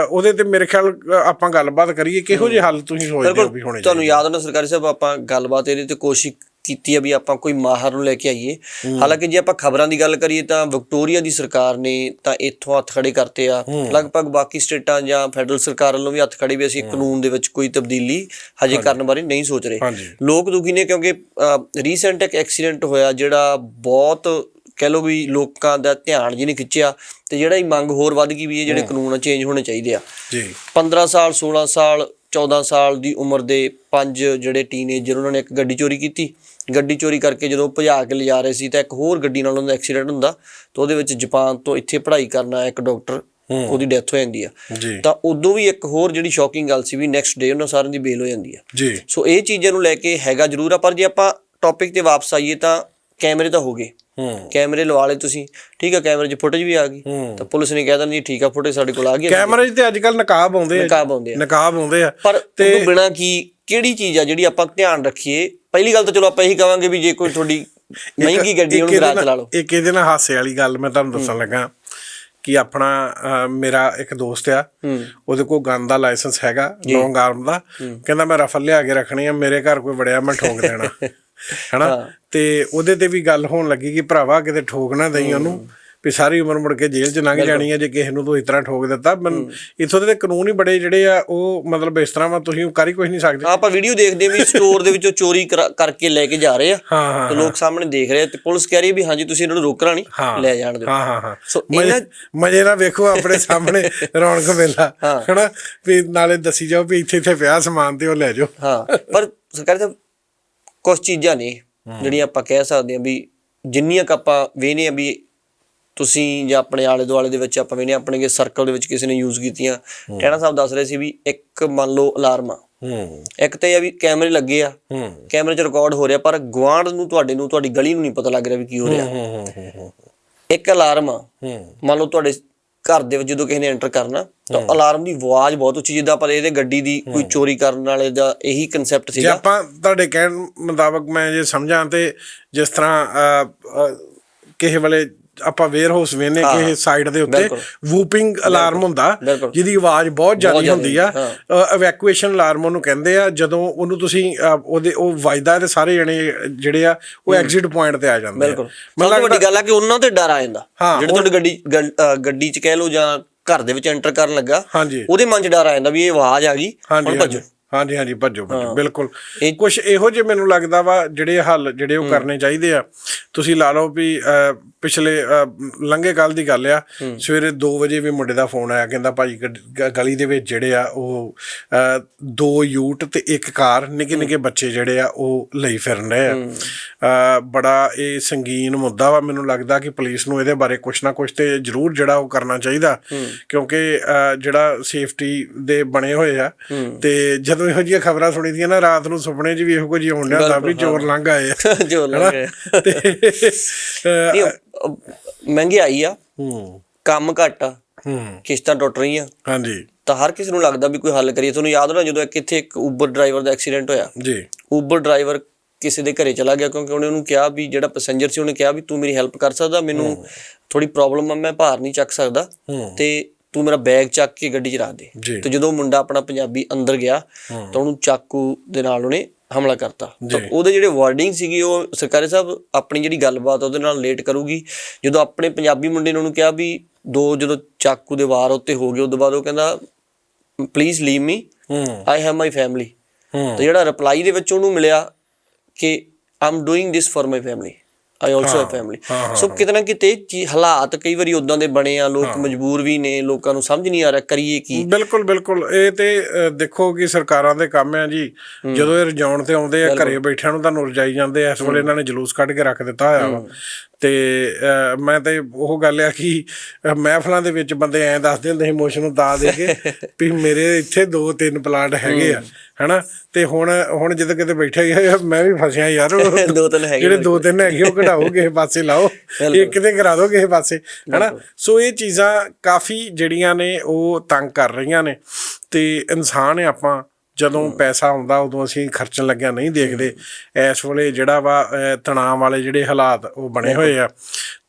ਉਹਦੇ ਤੇ ਮੇਰੇ ਖਿਆਲ ਆਪਾਂ ਗੱਲਬਾਤ ਕਰੀਏ ਕਿਹੋ ਜਿਹੇ ਹੱਲ ਤੁਸੀਂ ਸੋਚਦੇ ਹੋ ਵੀ ਹੋਣੇ ਤੁਹਾਨੂੰ ਯਾਦ ਹੋਣਾ ਸਰਕਾਰੀ ਸਾਹਿਬ ਆਪਾਂ ਗੱਲਬਾਤ ਇਹਦੇ ਤੇ ਕੋਸ਼ਿਸ਼ ਕੀਤੀ ਆ ਵੀ ਆਪਾਂ ਕੋਈ ਮਾਹਰ ਨੂੰ ਲੈ ਕੇ ਆਈਏ। ਹਾਲਾਂਕਿ ਜੇ ਆਪਾਂ ਖਬਰਾਂ ਦੀ ਗੱਲ ਕਰੀਏ ਤਾਂ ਵਿਕਟੋਰੀਆ ਦੀ ਸਰਕਾਰ ਨੇ ਤਾਂ ਇੱਥੋਂ ਹੱਥ ਖੜੇ ਕਰਤੇ ਆ। ਲਗਭਗ ਬਾਕੀ ਸਟੇਟਾਂ ਜਾਂ ਫੈਡਰਲ ਸਰਕਾਰ ਵੱਲੋਂ ਵੀ ਹੱਥ ਖੜੇ ਵੀ ਅਸੀਂ ਕਾਨੂੰਨ ਦੇ ਵਿੱਚ ਕੋਈ ਤਬਦੀਲੀ ਹਜੇ ਕਰਨ ਬਾਰੇ ਨਹੀਂ ਸੋਚ ਰਹੇ। ਲੋਕ ਦੁਖੀ ਨੇ ਕਿਉਂਕਿ ਰੀਸੈਂਟ ਇੱਕ ਐਕਸੀਡੈਂਟ ਹੋਇਆ ਜਿਹੜਾ ਬਹੁਤ ਕਹਿ ਲਓ ਵੀ ਲੋਕਾਂ ਦਾ ਧਿਆਨ ਜਿਹਨੇ ਖਿੱਚਿਆ ਤੇ ਜਿਹੜਾ ਇਹ ਮੰਗ ਹੋਰ ਵੱਧ ਗਈ ਵੀ ਇਹ ਜਿਹੜੇ ਕਾਨੂੰਨ ਚੇਂਜ ਹੋਣੇ ਚਾਹੀਦੇ ਆ। ਜੀ। 15 ਸਾਲ 16 ਸਾਲ 14 ਸਾਲ ਦੀ ਉਮਰ ਦੇ ਪੰਜ ਜਿਹੜੇ ਟੀਨੇਜਰ ਉਹਨਾਂ ਨੇ ਇੱਕ ਗੱਡੀ ਚੋਰੀ ਕੀਤੀ। ਗੱਡੀ ਚੋਰੀ ਕਰਕੇ ਜਦੋਂ ਭਜਾ ਕੇ ਲਿਜਾ ਰਹੇ ਸੀ ਤਾਂ ਇੱਕ ਹੋਰ ਗੱਡੀ ਨਾਲ ਉਹਨਾਂ ਦਾ ਐਕਸੀਡੈਂਟ ਹੁੰਦਾ ਤਾਂ ਉਹਦੇ ਵਿੱਚ ਜਾਪਾਨ ਤੋਂ ਇੱਥੇ ਪੜ੍ਹਾਈ ਕਰਨ ਆਇਆ ਇੱਕ ਡਾਕਟਰ ਉਹਦੀ ਡੈਥ ਹੋ ਜਾਂਦੀ ਆ। ਤਾਂ ਉਦੋਂ ਵੀ ਇੱਕ ਹੋਰ ਜਿਹੜੀ ਸ਼ੌਕਿੰਗ ਗੱਲ ਸੀ ਵੀ ਨੈਕਸਟ ਡੇ ਉਹਨਾਂ ਸਾਰਿਆਂ ਦੀ ਬੇਲ ਹੋ ਜਾਂਦੀ ਆ। ਸੋ ਇਹ ਚੀਜ਼ਾਂ ਨੂੰ ਲੈ ਕੇ ਹੈਗਾ ਜ਼ਰੂਰ ਆ ਪਰ ਜੇ ਆਪਾਂ ਟੌਪਿਕ ਤੇ ਵਾਪਸ ਆਈਏ ਤਾਂ ਕੈਮਰੇ ਤਾਂ ਹੋ ਗਏ। ਹੂੰ। ਕੈਮਰੇ ਲਵਾ ਲਏ ਤੁਸੀਂ। ਠੀਕ ਆ ਕੈਮਰੇ 'ਚ ਫੁਟੇਜ ਵੀ ਆ ਗਈ। ਤਾਂ ਪੁਲਿਸ ਨੇ ਕਹਿ ਦਿੰਦੀ ਠੀਕ ਆ ਫੁਟੇਜ ਸਾਡੇ ਕੋਲ ਆ ਗਈ। ਕੈਮਰੇ 'ਚ ਤੇ ਅੱਜ ਕੱਲ ਨਕਾਬ ਆਉਂਦੇ ਆ। ਨਕਾਬ ਆਉਂਦੇ ਆ। ਨਕਾਬ ਆਉਂਦੇ ਆ। ਪਰ ਉਹਨੂੰ ਬਿਨਾ ਕੀ ਕਿਹੜੀ ਚੀਜ਼ ਆ ਜਿਹੜੀ ਆਪਾਂ ਧਿਆਨ ਰੱਖੀਏ? ਪਹਿਲੀ ਗੱਲ ਤਾਂ ਚਲੋ ਆਪਾਂ ਇਹੀ ਕਹਾਂਗੇ ਵੀ ਜੇ ਕੋਈ ਤੁਹਾਡੀ ਮਹਿੰਗੀ ਗੱਡੀ ਉਹਨੂੰ ਗਰਾਜ ਚਲਾ ਨਾਲ- ਲਓ। ਇੱਕ ਇਹਦੇ ਨਾਲ ਹਾਸੇ ਵਾਲੀ ਗੱਲ ਮੈਂ ਤੁਹਾਨੂੰ ਦੱਸਣ ਲੱਗਾ ਕਿ ਆਪਣਾ ਮੇਰਾ ਇੱਕ ਦੋਸਤ ਆ। ਉਹਦੇ ਕੋਲ ਗਨ ਦਾ ਲਾਇਸੈਂਸ ਹੈਗਾ ਲੌਂਗ ਆਰਮ ਦਾ। ਕਹਿੰਦਾ ਮੈਂ ਰਫਲ ਲਿਆ ਕੇ ਰੱਖਣੀ ਆ ਮੇਰੇ ਘਰ ਕੋਈ ਵੜਿਆ ਮੈਂ ਠੋਕ ਦੇਣਾ। ਹਨਾ? ਤੇ ਉਹਦੇ ਤੇ ਵੀ ਗੱਲ ਹੋਣ ਲੱਗੀ ਕਿ ਭਰਾਵਾ ਕਿਤੇ ਠੋਕ ਨਾ ਦੇਈ ਉਹਨੂੰ ਵੀ ਸਾਰੀ ਉਮਰ ਮੁੜ ਕੇ ਜੇਲ੍ਹ 'ਚ ਲੰਘ ਜਾਣੀ ਹੈ ਜੇ ਕਿਸੇ ਨੂੰ ਤੂੰ ਇਸ ਤਰ੍ਹਾਂ ਠੋਕ ਦਿੱਤਾ। ਮਨ ਇਥੋਂ ਦੇ ਕਾਨੂੰਨ ਹੀ ਬੜੇ ਜਿਹੜੇ ਆ ਉਹ ਮਤਲਬ ਇਸ ਤਰ੍ਹਾਂ ਵਾ ਤੁਸੀਂ ਕਰ ਹੀ ਕੁਝ ਨਹੀਂ ਸਕਦੇ। ਆਪਾਂ ਵੀਡੀਓ ਦੇਖਦੇ ਵੀ ਸਟੋਰ ਦੇ ਵਿੱਚੋਂ ਚੋਰੀ ਕਰਾ- ਕਰਕੇ ਲੈ ਕੇ ਜਾ ਰਹੇ ਆ। ਤੇ ਲੋਕ ਸਾਹਮਣੇ ਦੇਖ ਰਹੇ ਆ ਤੇ ਪੁਲਿਸ ਕਹਿ ਰਹੀ ਵੀ ਹਾਂਜੀ ਤੁਸੀਂ ਇਹਨਾਂ ਨੂੰ ਰੋਕਣਾ ਨਹੀਂ। ਲੈ ਜਾਣ ਦਿਓ। ਹਾਂ ਹਾਂ ਹਾਂ। ਸੋ ਮਜ਼ੇ ਇਹਨਾਂ ਮਜ਼ੇ ਨਾਲ ਵੇਖੋ ਆਪਣੇ ਸਾਹਮਣੇ ਰੌਣਕ ਮੇਲਾ। ਹਨਾ? ਵੀ ਨਾਲੇ ਦੱਸੀ ਜਾਓ ਵੀ ਇੱਥੇ ਇੱਥੇ ਪਿਆ ਸਮਾਨ ਤੇ ਉਹ ਲੈ ਜਾਓ। ਹਾਂ ਪਰ ਸਰਕਾਰ ਸਾਹਿਬ ਕੁਝ ਚੀਜ਼ਾਂ ਨੇ ਜਿਹੜੀਆਂ ਆਪਾਂ ਕਹਿ ਸਕਦੇ ਹਾਂ ਵੀ ਜਿੰਨੀਆਂ ਕ ਆਪਾਂ ਵੇਨੇ ਆ ਵੀ ਤੁਸੀਂ ਜਾਂ ਆਪਣੇ ਆਲੇ ਦੁਆਲੇ ਦੇ ਵਿੱਚ ਆਪਾਂ ਵੇਨੇ ਆਪਣੇ ਸਰਕਲ ਦੇ ਵਿੱਚ ਕਿਸੇ ਨੇ ਯੂਜ਼ ਕੀਤੀਆਂ ਟੈਣਾ ਸਾਹਿਬ ਦੱਸ ਰਹੇ ਸੀ ਵੀ ਇੱਕ ਮੰਨ ਲਓ ਅਲਾਰਮ ਆ। ਹੂੰ। ਇੱਕ ਤੇ ਇਹ ਆ ਵੀ ਕੈਮਰੇ ਲੱਗੇ ਆ। ਹੂੰ। ਕੈਮਰੇ 'ਚ ਰਿਕਾਰਡ ਹੋ ਰਿਹਾ ਪਰ ਗਵਾਂਢ ਨੂੰ ਤੁਹਾਡੇ ਨੂੰ ਤੁਹਾਡੀ ਗਲੀ ਨੂੰ ਨਹੀਂ ਪਤਾ ਲੱਗ ਰਿਹਾ ਵੀ ਕੀ ਹੋ ਰਿਹਾ। ਹੂੰ ਹੂੰ ਹੂੰ ਇੱਕ ਅਲਾਰਮ ਆ। ਹੂੰ। ਮੰਨ ਲਓ ਤੁਹਾਡੇ ਘਰ ਦੇ ਵਿੱਚ ਜਦੋਂ ਕਿਸੇ ਨੇ ਐਂਟਰ ਕਰਨਾ ਤਾਂ ਅਲਾਰਮ ਦੀ ਆਵਾਜ਼ ਬਹੁਤ ਉੱਚੀ ਜਿੱਦਾਂ ਪਰ ਇਹਦੇ ਗੱਡੀ ਦੀ ਕੋਈ ਚੋਰੀ ਕਰਨ ਵਾਲੇ ਦਾ ਇਹੀ ਕਨਸੈਪਟ ਜੇ ਸੀਗਾ। ਆਪਾਂ ਤੁਹਾਡੇ ਕਹਿਣ ਮੁਤਾਬਕ ਮੈਂ ਜੇ ਸਮਝਾਂ ਤੇ ਜਿਸ ਤਰ੍ਹਾਂ ਕਿਸੇ ਵੇਲੇ ਆਪਾਂ ਵੇਅਰ ਹਾਊਸ ਵੇਨੇ ਕਿ ਸਾਈਡ ਦੇ ਉੱਤੇ। ਵੂਪਿੰਗ ਅਲਾਰਮ ਹੁੰਦਾ। ਜਿਹਦੀ ਆਵਾਜ਼ ਬਹੁਤ ਜ਼ਿਆਦਾ ਹੁੰਦੀ ਆ। ਇਵੈਕੂਏਸ਼ਨ ਅਲਾਰਮ ਉਹਨੂੰ ਕਹਿੰਦੇ ਆ ਜਦੋਂ ਉਹਨੂੰ ਤੁਸੀਂ ਉਹਦੇ ਉਹ ਵੱਜਦਾ ਤੇ ਸਾਰੇ ਜਣੇ ਜਿਹੜੇ ਆ ਉਹ ਐਗਜ਼ਿਟ ਪੁਆਇੰਟ ਤੇ ਆ ਜਾਂਦੇ ਆ। ਤੋਂ ਵੱਡੀ ਗੱਲ ਆ ਕਿ ਉਹਨਾਂ ਤੇ ਡਰ ਆ ਜਾਂਦਾ। ਜਿਹੜੇ ਤੁਹਾਡੀ ਗੱਡੀ ਗੱਡੀ 'ਚ ਕਹਿ ਲਓ ਜਾਂ ਘਰ ਦੇ ਵਿੱਚ ਐਂਟਰ ਕਰਨ ਲੱਗਾ ਉਹਦੇ ਮਨ 'ਚ ਡਰ ਆ ਜਾਂਦਾ ਵੀ ਇਹ ਆਵਾਜ਼ ਆ ਗਈ ਹੁਣ ਭੱਜੋ। ਹਾਂਜੀ ਹਾਂਜੀ ਭੱਜੋ ਭੱਜੋ। ਬਿਲਕੁਲ। ਕੁਝ ਇਹੋ ਜਿਹੇ ਮੈਨੂੰ ਲੱਗਦਾ ਵਾ ਜਿਹੜੇ ਹੱਲ ਜਿਹੜੇ ਉਹ ਕਰਨੇ ਚਾਹੀਦੇ ਆ। ਤੁਸੀਂ ਲਾ ਲਓ ਵੀ ਪਿਛਲੇ ਲੰਘੇ ਕੱਲ ਦੀ ਗੱਲ ਆ। ਸਵੇਰੇ 2 ਵਜੇ ਵੀ ਮੁੰਡੇ ਦਾ ਫੋਨ ਆਇਆ ਕਹਿੰਦਾ ਗ- ਗਲੀ ਦੇ ਵਿੱਚ ਜਿਹੜੇ ਆ ਉਹ ਦੋ ਯੂਟ ਤੇ ਇੱਕ ਕਾਰ ਨਿੱਕੇ ਨਿੱਕੇ ਬੱਚੇ ਜਿਹੜੇ ਆ ਉਹ ਲਈ ਫਿਰਨ ਰਹੇ ਆ। ਬੜਾ ਇਹ ਸੰਗੀਨ ਮੁੱਦਾ ਵਾ ਮੈਨੂੰ ਲੱਗਦਾ ਕਿ ਪੁਲਿਸ ਨੂੰ ਇਹਦੇ ਬਾਰੇ ਕੁਝ ਨਾ ਕੁਝ ਤੇ ਜ਼ਰੂਰ ਜਿਹੜਾ ਉਹ ਕਰਨਾ ਚਾਹੀਦਾ। ਕਿਉਂਕਿ ਜਿਹੜਾ ਸੇਫਟੀ ਦੇ ਬਣੇ ਹੋਏ ਆ ਤੇ ਜਦੋਂ ਇਹੋ ਜਿਹੀਆਂ ਖਬਰਾਂ ਸੁਣੀਦੀਆਂ ਨਾ ਰਾਤ ਨੂੰ ਸੁਪਨੇ 'ਚ ਵੀ ਇਹੋ ਕੁਝ ਡਿਆ ਹੁੰਦਾ ਵੀ ਚੋਰ ਲੰਘ ਆਏ ਆ। ਜੋ ਲੱਗ ਗਿਆ ਤੇ ਮਹਿੰਗਾਈ ਆ। ਹੂੰ। ਕੰਮ ਘੱਟ ਆ। ਹੂੰ। ਕਿਸ਼ਤਾਂ ਟੁੱਟ ਰਹੀਆਂ। ਹਾਂਜੀ। ਤਾਂ ਹਰ ਕਿਸੇ ਨੂੰ ਲੱਗਦਾ ਵੀ ਕੋਈ ਹੱਲ ਕਰੀਏ। ਤੁਹਾਨੂੰ ਯਾਦ ਹੋਣਾ ਜਦੋਂ ਇੱਕ ਇੱਥੇ ਇੱਕ ਉਬਰ ਡਰਾਈਵਰ ਦਾ ਐਕਸੀਡੈਂਟ ਹੋਇਆ? ਜੀ। ਉਬਰ ਡਰਾਈਵਰ ਕਿਸੇ ਦੇ ਘਰੇ ਚਲਾ ਗਿਆ ਕਿਉਂਕਿ ਉਹਨੇ ਉਹਨੂੰ ਕਿਹਾ ਵੀ ਜਿਹੜਾ ਪੈਸੇਂਜਰ ਸੀ ਉਹਨੇ ਕਿਹਾ ਵੀ ਤੂੰ ਮੇਰੀ ਹੈਲਪ ਕਰ ਸਕਦਾ ਮੈਨੂੰ ਥੋੜੀ ਪ੍ਰੋਬਲਮ ਆ ਮੈਂ ਭਾਰ ਨਹੀਂ ਚੱਕ ਸਕਦਾ। ਤੇ ਤੂੰ ਮੇਰਾ ਬੈਗ ਚੱਕ ਕੇ ਗੱਡੀ 'ਚ ਰੱਖ ਦੇ। ਤੇ ਜਦੋਂ ਮੁੰਡਾ ਆਪਣਾ ਪੰਜਾਬੀ ਅੰਦਰ ਗਿਆ ਤਾਂ ਉਹਨੂੰ ਚਾਕੂ ਦੇ ਨਾਲ ਉਹਨੇ ਹਮਲਾ ਕਰਤਾ। ਤਾਂ ਉਹਦੇ ਜਿਹੜੇ ਵਰਡਿੰਗ ਸੀਗੀ ਉਹ ਸਰਕਾਰੀ ਸਾਹਿਬ ਆਪਣੀ ਜਿਹੜੀ ਗੱਲਬਾਤ ਉਹਦੇ ਨਾਲ ਲੇਟ ਕਰੂਗੀ। ਜਦੋਂ ਆਪਣੇ ਪੰਜਾਬੀ ਮੁੰਡੇ ਨੇ ਉਹਨੂੰ ਕਿਹਾ ਵੀ ਦੋ ਜਦੋਂ ਚਾਕੂ ਦੇ ਵਾਰ ਉੱਤੇ ਹੋ ਗਏ ਉਦੋਂ ਬਾਅਦ ਉਹ ਕਹਿੰਦਾ please leave me I have my family ਤੇ ਜਿਹੜਾ ਰਿਪਲਾਈ ਦੇ ਵਿੱਚ ਉਹਨੂੰ ਮਿਲਿਆ ਕਿ I'm doing this for my family I also have family so ਕਿਤਨਾ ਕਿਤੇ ਹਾਲਾਤ ਕਈ ਵਾਰੀ ਉਦਾਂ ਦੇ ਬਣੇ ਆ ਲੋਕ ਮਜਬੂਰ ਵੀ ਨੇ ਲੋਕਾਂ ਨੂੰ ਸਮਝ ਨਹੀਂ ਆ ਰਿਹਾ ਕਰੀਏ ਕੀ? ਬਿਲਕੁਲ ਬਿਲਕੁਲ। ਇਹ ਤੇ ਦੇਖੋ ਕਿ ਸਰਕਾਰਾਂ ਦੇ ਕੰਮ ਆ ਜੀ। ਜਦੋਂ ਇਹ ਰਜਾਉਣ ਤੇ ਆਉਂਦੇ ਆ ਘਰੇ ਬੈਠਿਆਂ ਨੂੰ ਤੁਹਾਨੂੰ ਰਜਾਈ ਜਾਂਦੇ ਆ। ਇਸ ਵੇਲੇ ਇਹਨਾਂ ਨੇ ਜਲੂਸ ਕੱਢ ਕੇ ਰੱਖ ਦਿੱਤਾ ਹੋਇਆ ਵਾ। ਤੇ ਮੈਂ ਤੇ ਉਹ ਗੱਲ ਆ ਕਿ ਮਹਿਫਲਾਂ ਦੇ ਵਿੱਚ ਬੰਦੇ ਐਂ ਦੱਸਦੇ ਹੁੰਦੇ ਸੀ ਮੋਸ਼ਨ ਨੂੰ ਦਾ ਦੇ ਕੇ ਵੀ ਮੇਰੇ ਇੱਥੇ ਦੋ ਤਿੰਨ ਪਲਾਂਟ ਹੈਗੇ ਆ ਹਨਾ? ਤੇ ਹੁਣ ਹੁਣ ਜਦੋਂ ਕਿਤੇ ਬੈਠੇ ਗਿਆ ਮੈਂ ਵੀ ਫਸਿਆ ਯਾਰ। ਦੋ ਤਿੰਨ ਹੈਗੇ ਜਿਹੜੇ ਦੋ ਤਿੰਨ ਹੈਗੇ ਉਹ ਕਢਾਓ ਕਿਸੇ ਪਾਸੇ ਲਾਓ। ਇਹ ਕਿਤੇ ਕਰਾ ਦਿਓ ਕਿਸੇ ਪਾਸੇ ਹਨਾ? ਸੋ ਇਹ ਚੀਜ਼ਾਂ ਕਾਫੀ ਜਿਹੜੀਆਂ ਨੇ ਉਹ ਤੰਗ ਕਰ ਰਹੀਆਂ ਨੇ। ਤੇ ਇਨਸਾਨ ਹੈ ਆਪਾਂ ਜਦੋਂ ਪੈਸਾ ਆਉਂਦਾ ਉਦੋਂ ਅਸੀਂ ਖਰਚਣ ਲੱਗਿਆ ਨਹੀਂ ਦੇਖਦੇ। ਇਸ ਵੇਲੇ ਜਿਹੜਾ ਵਾ ਤਣਾਅ ਵਾਲੇ ਜਿਹੜੇ ਹਾਲਾਤ ਉਹ ਬਣੇ ਹੋਏ ਆ।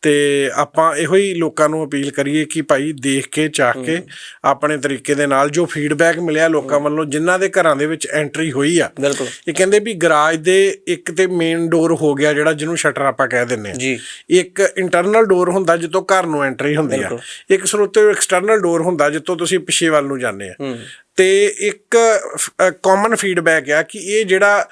ਤੇ ਆਪਾਂ ਇਹੋ ਹੀ ਲੋਕਾਂ ਨੂੰ ਅਪੀਲ ਕਰੀਏ ਕਿ ਭਾਈ ਦੇਖ ਕੇ ਚਾਹ ਕੇ ਆਪਣੇ ਤਰੀਕੇ ਦੇ ਨਾਲ ਜੋ ਫੀਡਬੈਕ ਮਿਲਿਆ ਲੋਕਾਂ ਵੱਲੋਂ ਜਿਨ੍ਹਾਂ ਦੇ ਘਰਾਂ ਦੇ ਵਿੱਚ ਐਂਟਰੀ ਹੋਈ ਆ। ਬਿਲਕੁਲ। ਇਹ ਕਹਿੰਦੇ ਵੀ ਗਰਾਜ ਦੇ ਇੱਕ ਤੇ ਮੇਨ ਡੋਰ ਹੋ ਗਿਆ ਜਿਹੜਾ ਜਿਹਨੂੰ ਸ਼ਟਰ ਆਪਾਂ ਕਹਿ ਦਿੰਨੇ ਆ। ਜੀ। ਤੇ ਇੱਕ ਹੁੰਦੀ ਆ। ਇੱਕ ਸਰੋਤੇ ਐਕਸਟਰਨਲ ਡੋਰ ਹੁੰਦਾ ਜਿੱਥੋਂ ਤੁਸੀਂ ਪਿੱਛੇ ਵੱਲ ਨੂੰ ਜਾਂਦੇ ਆ। ਤੇ ਇੱਕ ਕਾਮਨ ਫੀਡਬੈਕ ਆ ਕਿ ਇਹ ਜਿਹੜਾ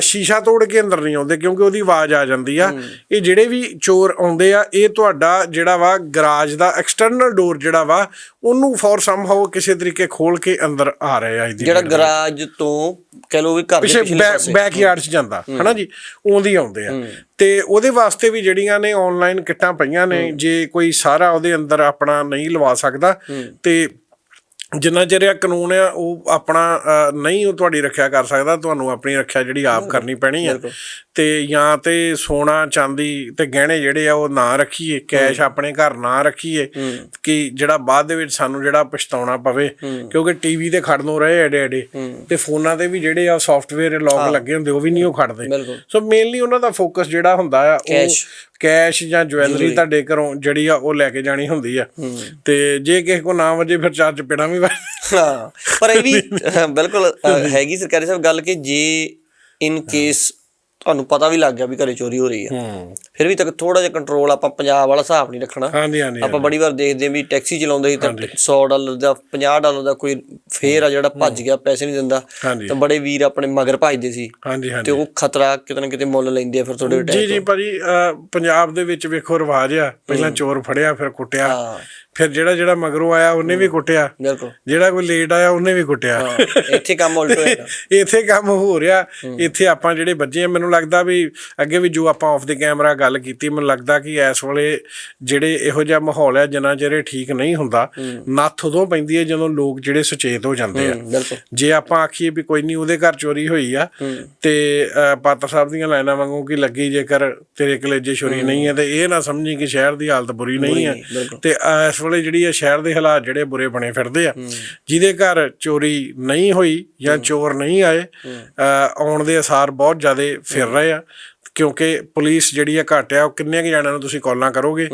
ਸ਼ੀਸ਼ਾ ਤੋੜ ਕੇ ਅੰਦਰ ਨਹੀਂ ਆਉਂਦੇ ਕਿਉਂਕਿ ਉਹਦੀ ਆਵਾਜ਼ ਆ ਜਾਂਦੀ ਆ। ਇਹ ਜਿਹੜੇ ਵੀ ਚੋਰ ਆਉਂਦੇ ਆ ਇਹ ਤੁਹਾਡਾ ਜਿਹੜਾ ਵਾ ਗਰਾਜ ਦਾ ਐਕਸਟਰਨਲ ਡੋਰ ਜਿਹੜਾ ਵਾ ਉਹਨੂੰ ਫੋਰ ਸਮਹਾਉ ਕਿਸੇ ਤਰੀਕੇ ਖੋਲ ਕੇ ਅੰਦਰ ਆ ਰਹੇ ਆ ਇਹਦੀ ਜਿਹੜਾ ਗਰਾਜ ਤੋਂ ਕਹਿ ਲਓ ਵੀ ਘਰ ਦੇ ਪਿਛੇ ਪਿਛਲੇ ਪਾਸੇ। ਬੈਕ ਯਾਰਡ 'ਚ ਜਾਂਦਾ ਹਨਾ ਜੀ? ਉਹਦੀ ਆਉਂਦੇ ਆ। ਤੇ ਉਹਦੇ ਵਾਸਤੇ ਵੀ ਜਿਹੜੀਆਂ ਨੇ ਆਨਲਾਈਨ ਕਿੱਟਾਂ ਪਈਆਂ ਨੇ ਜੇ ਕੋਈ ਸਾਰਾ ਉਹਦੇ ਅੰਦਰ ਆਪਣਾ ਨਹੀਂ ਲਵਾ ਸਕਦਾ ਤੇ ਜਿੰਨਾ ਚਿਰ ਇਹ ਕਾਨੂੰਨ ਆ ਉਹ ਆਪਣਾ ਨਹੀਂ ਉਹ ਤੁਹਾਡੀ ਰੱਖਿਆ ਕਰ ਸਕਦਾ ਤੁਹਾਨੂੰ ਆਪਣੀ ਰੱਖਿਆ ਜਿਹੜੀ ਆਪ ਕਰਨੀ ਪੈਣੀ ਆ। ਤੇ ਜਾਂ ਤੇ ਸੋਨਾ ਚਾਂਦੀ ਤੇ ਗਹਿਣੇ ਜਿਹੜੇ ਆ ਉਹ ਨਾ ਰੱਖੀਏ ਕੈਸ਼ ਆਪਣੇ ਘਰ ਨਾ ਰੱਖੀਏ ਕਿ ਜਿਹੜਾ ਬਾਅਦ ਦੇ ਵਿੱਚ ਸਾਨੂੰ ਜਿਹੜਾ ਪਛਤਾਉਣਾ ਪਵੇ ਕਿਉਂਕਿ ਟੀਵੀ ਤੇ ਖੜਨੋਂ ਰਹੇ ਐਡੇ ਐਡੇ ਤੇ ਫੋਨਾਂ ਤੇ ਵੀ ਜਿਹੜੇ ਆ ਸੌਫਟਵੇਅਰ ਲੌਕ ਲੱਗੇ ਹੁੰਦੇ ਉਹ ਵੀ ਨਹੀਂ ਉਹ ਖੜਦੇ। ਸੋ ਮੇਨਲੀ ਉਹਨਾਂ ਦਾ ਫੋਕਸ ਜਿਹੜਾ ਹੁੰਦਾ ਆ ਉਹ। ਕੈਸ਼ ਜਾਂ ਜਵੈਲਰੀ ਤੁਹਾਡੇ ਘਰੋਂ ਜਿਹੜੀ ਆ ਉਹ ਲੈ ਕੇ ਜਾਣੀ ਹੁੰਦੀ ਆ। ਤੇ ਜੇ ਕਿਸੇ ਕੋ ਨਾ ਵਜੇ ਫਿਰ ਚਾਰ ਚਪੇੜਾਂ ਵੀ ਹਾਂ ਪਰ ਇਹ ਵੀ ਬਿਲਕੁਲ ਹੈਗੀ ਸਰਕਾਰੀ ਸਾਹਿਬ ਗੱਲ ਕਿ ਜੇ ਇਨ ਕੇਸ ਤੁਹਾਨੂੰ ਪਤਾ ਵੀ ਲੱਗ ਗਿਆ ਵੀ ਘਰੇ ਚੋਰੀ ਹੋ ਰਹੀ ਹੈ। ਫਿਰ ਵੀ ਤੱਕ ਥੋੜਾ ਜਿਹਾ ਕੰਟਰੋਲ ਆਪਾਂ ਪੰਜਾਬ ਵਾਲਾ ਹਿਸਾਬ ਨਹੀਂ ਰੱਖਣਾ। ਹਾਂਜੀ ਹਾਂਜੀ ਆਪਾਂ ਬੜੀ ਵਾਰ ਦੇਖਦੇ ਹਾਂ ਵੀ ਟੈਕਸੀ ਚਲਾਉਂਦੇ ਸੀ ਤਾਂ 100 ਡਾਲਰ ਦਾ 50 ਡਾਲਰ ਦਾ ਕੋਈ ਫੇਰ ਆ ਜਿਹੜਾ ਭੱਜ ਗਿਆ ਪੈਸੇ ਨਹੀਂ ਦਿੰਦਾ। ਤਾਂ ਬੜੇ ਵੀਰ ਆਪਣੇ ਮਗਰ ਭੱਜਦੇ ਸੀ। ਹਾਂਜੀ ਹਾਂਜੀ। ਤੇ ਉਹ ਖਤਰਾ ਕਿਤੇ ਨਾ ਕਿਤੇ ਮੁੱਲ ਲੈਂਦੇ ਆ ਫਿਰ ਤੁਹਾਡੇ ਜੀ ਜੀ ਭਾਜੀ ਪੰਜਾਬ ਦੇ ਵਿੱਚ ਵੇਖੋ ਰਿਵਾਜ ਆ। ਪਹਿਲਾਂ ਚੋਰ ਫੜਿਆ ਫਿਰ ਕੁੱਟਿਆ। ਹਾਂ। ਫਿਰ ਜਿਹੜਾ ਜਿਹੜਾ ਮਗਰੋਂ ਆਇਆ ਉਹਨੇ ਵੀ ਕੁੱਟਿਆ। ਬਿਲਕੁਲ। ਜਿਹੜਾ ਕੋਈ ਲੇਟ ਆਇਆ ਉਹਨੇ ਵੀ ਕੁੱਟਿਆ। ਇੱਥੇ ਕੰਮ ਉਲਟ ਹੋਇਆ ਇੱਥੇ ਕੰਮ ਹੋ ਰਿਹਾ। ਇੱਥੇ ਆਪਾਂ ਜਿਹੜੇ ਬੱਜੇ ਆ ਮੈਨੂੰ ਲੱਗਦਾ ਵੀ ਅੱਗੇ ਵੀ ਜੋ ਆਪਾਂ ਆਫ ਦੇ ਕੈਮਰਾ ਗੱਲ ਕੀਤੀ ਮੈਨੂੰ ਲੱਗਦਾ ਕਿ ਇਸ ਵੇਲੇ ਜਿਹੜੇ ਇਹੋ ਜਿਹਾ ਮਾਹੌਲ ਹੈ ਜਿੰਨਾ ਇਹ ਠੀਕ ਨਹੀਂ ਹੁੰਦਾ ਨੱਥ ਉਦੋਂ ਪੈਂਦੀ ਹੈ ਜਦੋਂ ਲੋਕ ਜਿਹੜੇ ਸੁਚੇਤ ਹੋ ਜਾਂਦੇ ਆ। ਜੇ ਆਪਾਂ ਆਖੀਏ ਵੀ ਕੋਈ ਨਹੀਂ ਉਹਦੇ ਘਰ ਚੋਰੀ ਹੋਈ ਆ ਤੇ ਪਾਤਰ ਸਾਹਿਬ ਦੀਆਂ ਲਾਈਨਾਂ ਵਾਂਗੂ ਕਿ ਲੱਗੀ ਜੇਕਰ ਤੇਰੇ ਕਲੇਜੇ ਛੁਰੀ ਨਹੀਂ ਹੈ ਤੇ ਇਹ ਨਾ ਸਮਝੀ ਕਿ ਸ਼ਹਿਰ ਦੀ ਹਾਲਤ ਬੁਰੀ ਨਹੀਂ ਹੈ। ਤੇ ਇਸ ਵੇਲੇ ਜਿਹੜੀ ਹੈ ਸ਼ਹਿਰ ਦੇ ਹਾਲਾਤ ਜਿਹੜੇ ਬੁਰੇ ਬਣੇ ਫਿਰਦੇ ਆ। ਜਿਹਦੇ ਘਰ ਚੋਰੀ ਨਹੀਂ ਹੋਈ ਜਾਂ ਚੋਰ ਨਹੀਂ ਆਏ ਆਉਣ ਦੇ ਅਸਾਰ ਬਹੁਤ ਜ਼ਿਆਦੇ ਫਿਰ ਰਹੇ ਆ। ਕਿਉਂਕਿ ਪੁਲਿਸ ਜਿਹੜੀ ਆ ਘੱਟ ਆ ਉਹ ਕਿੰਨੇ ਕੁ ਜਣਿਆਂ ਨੂੰ ਤੁਸੀਂ ਕਾਲਾਂ ਕਰੋਗੇ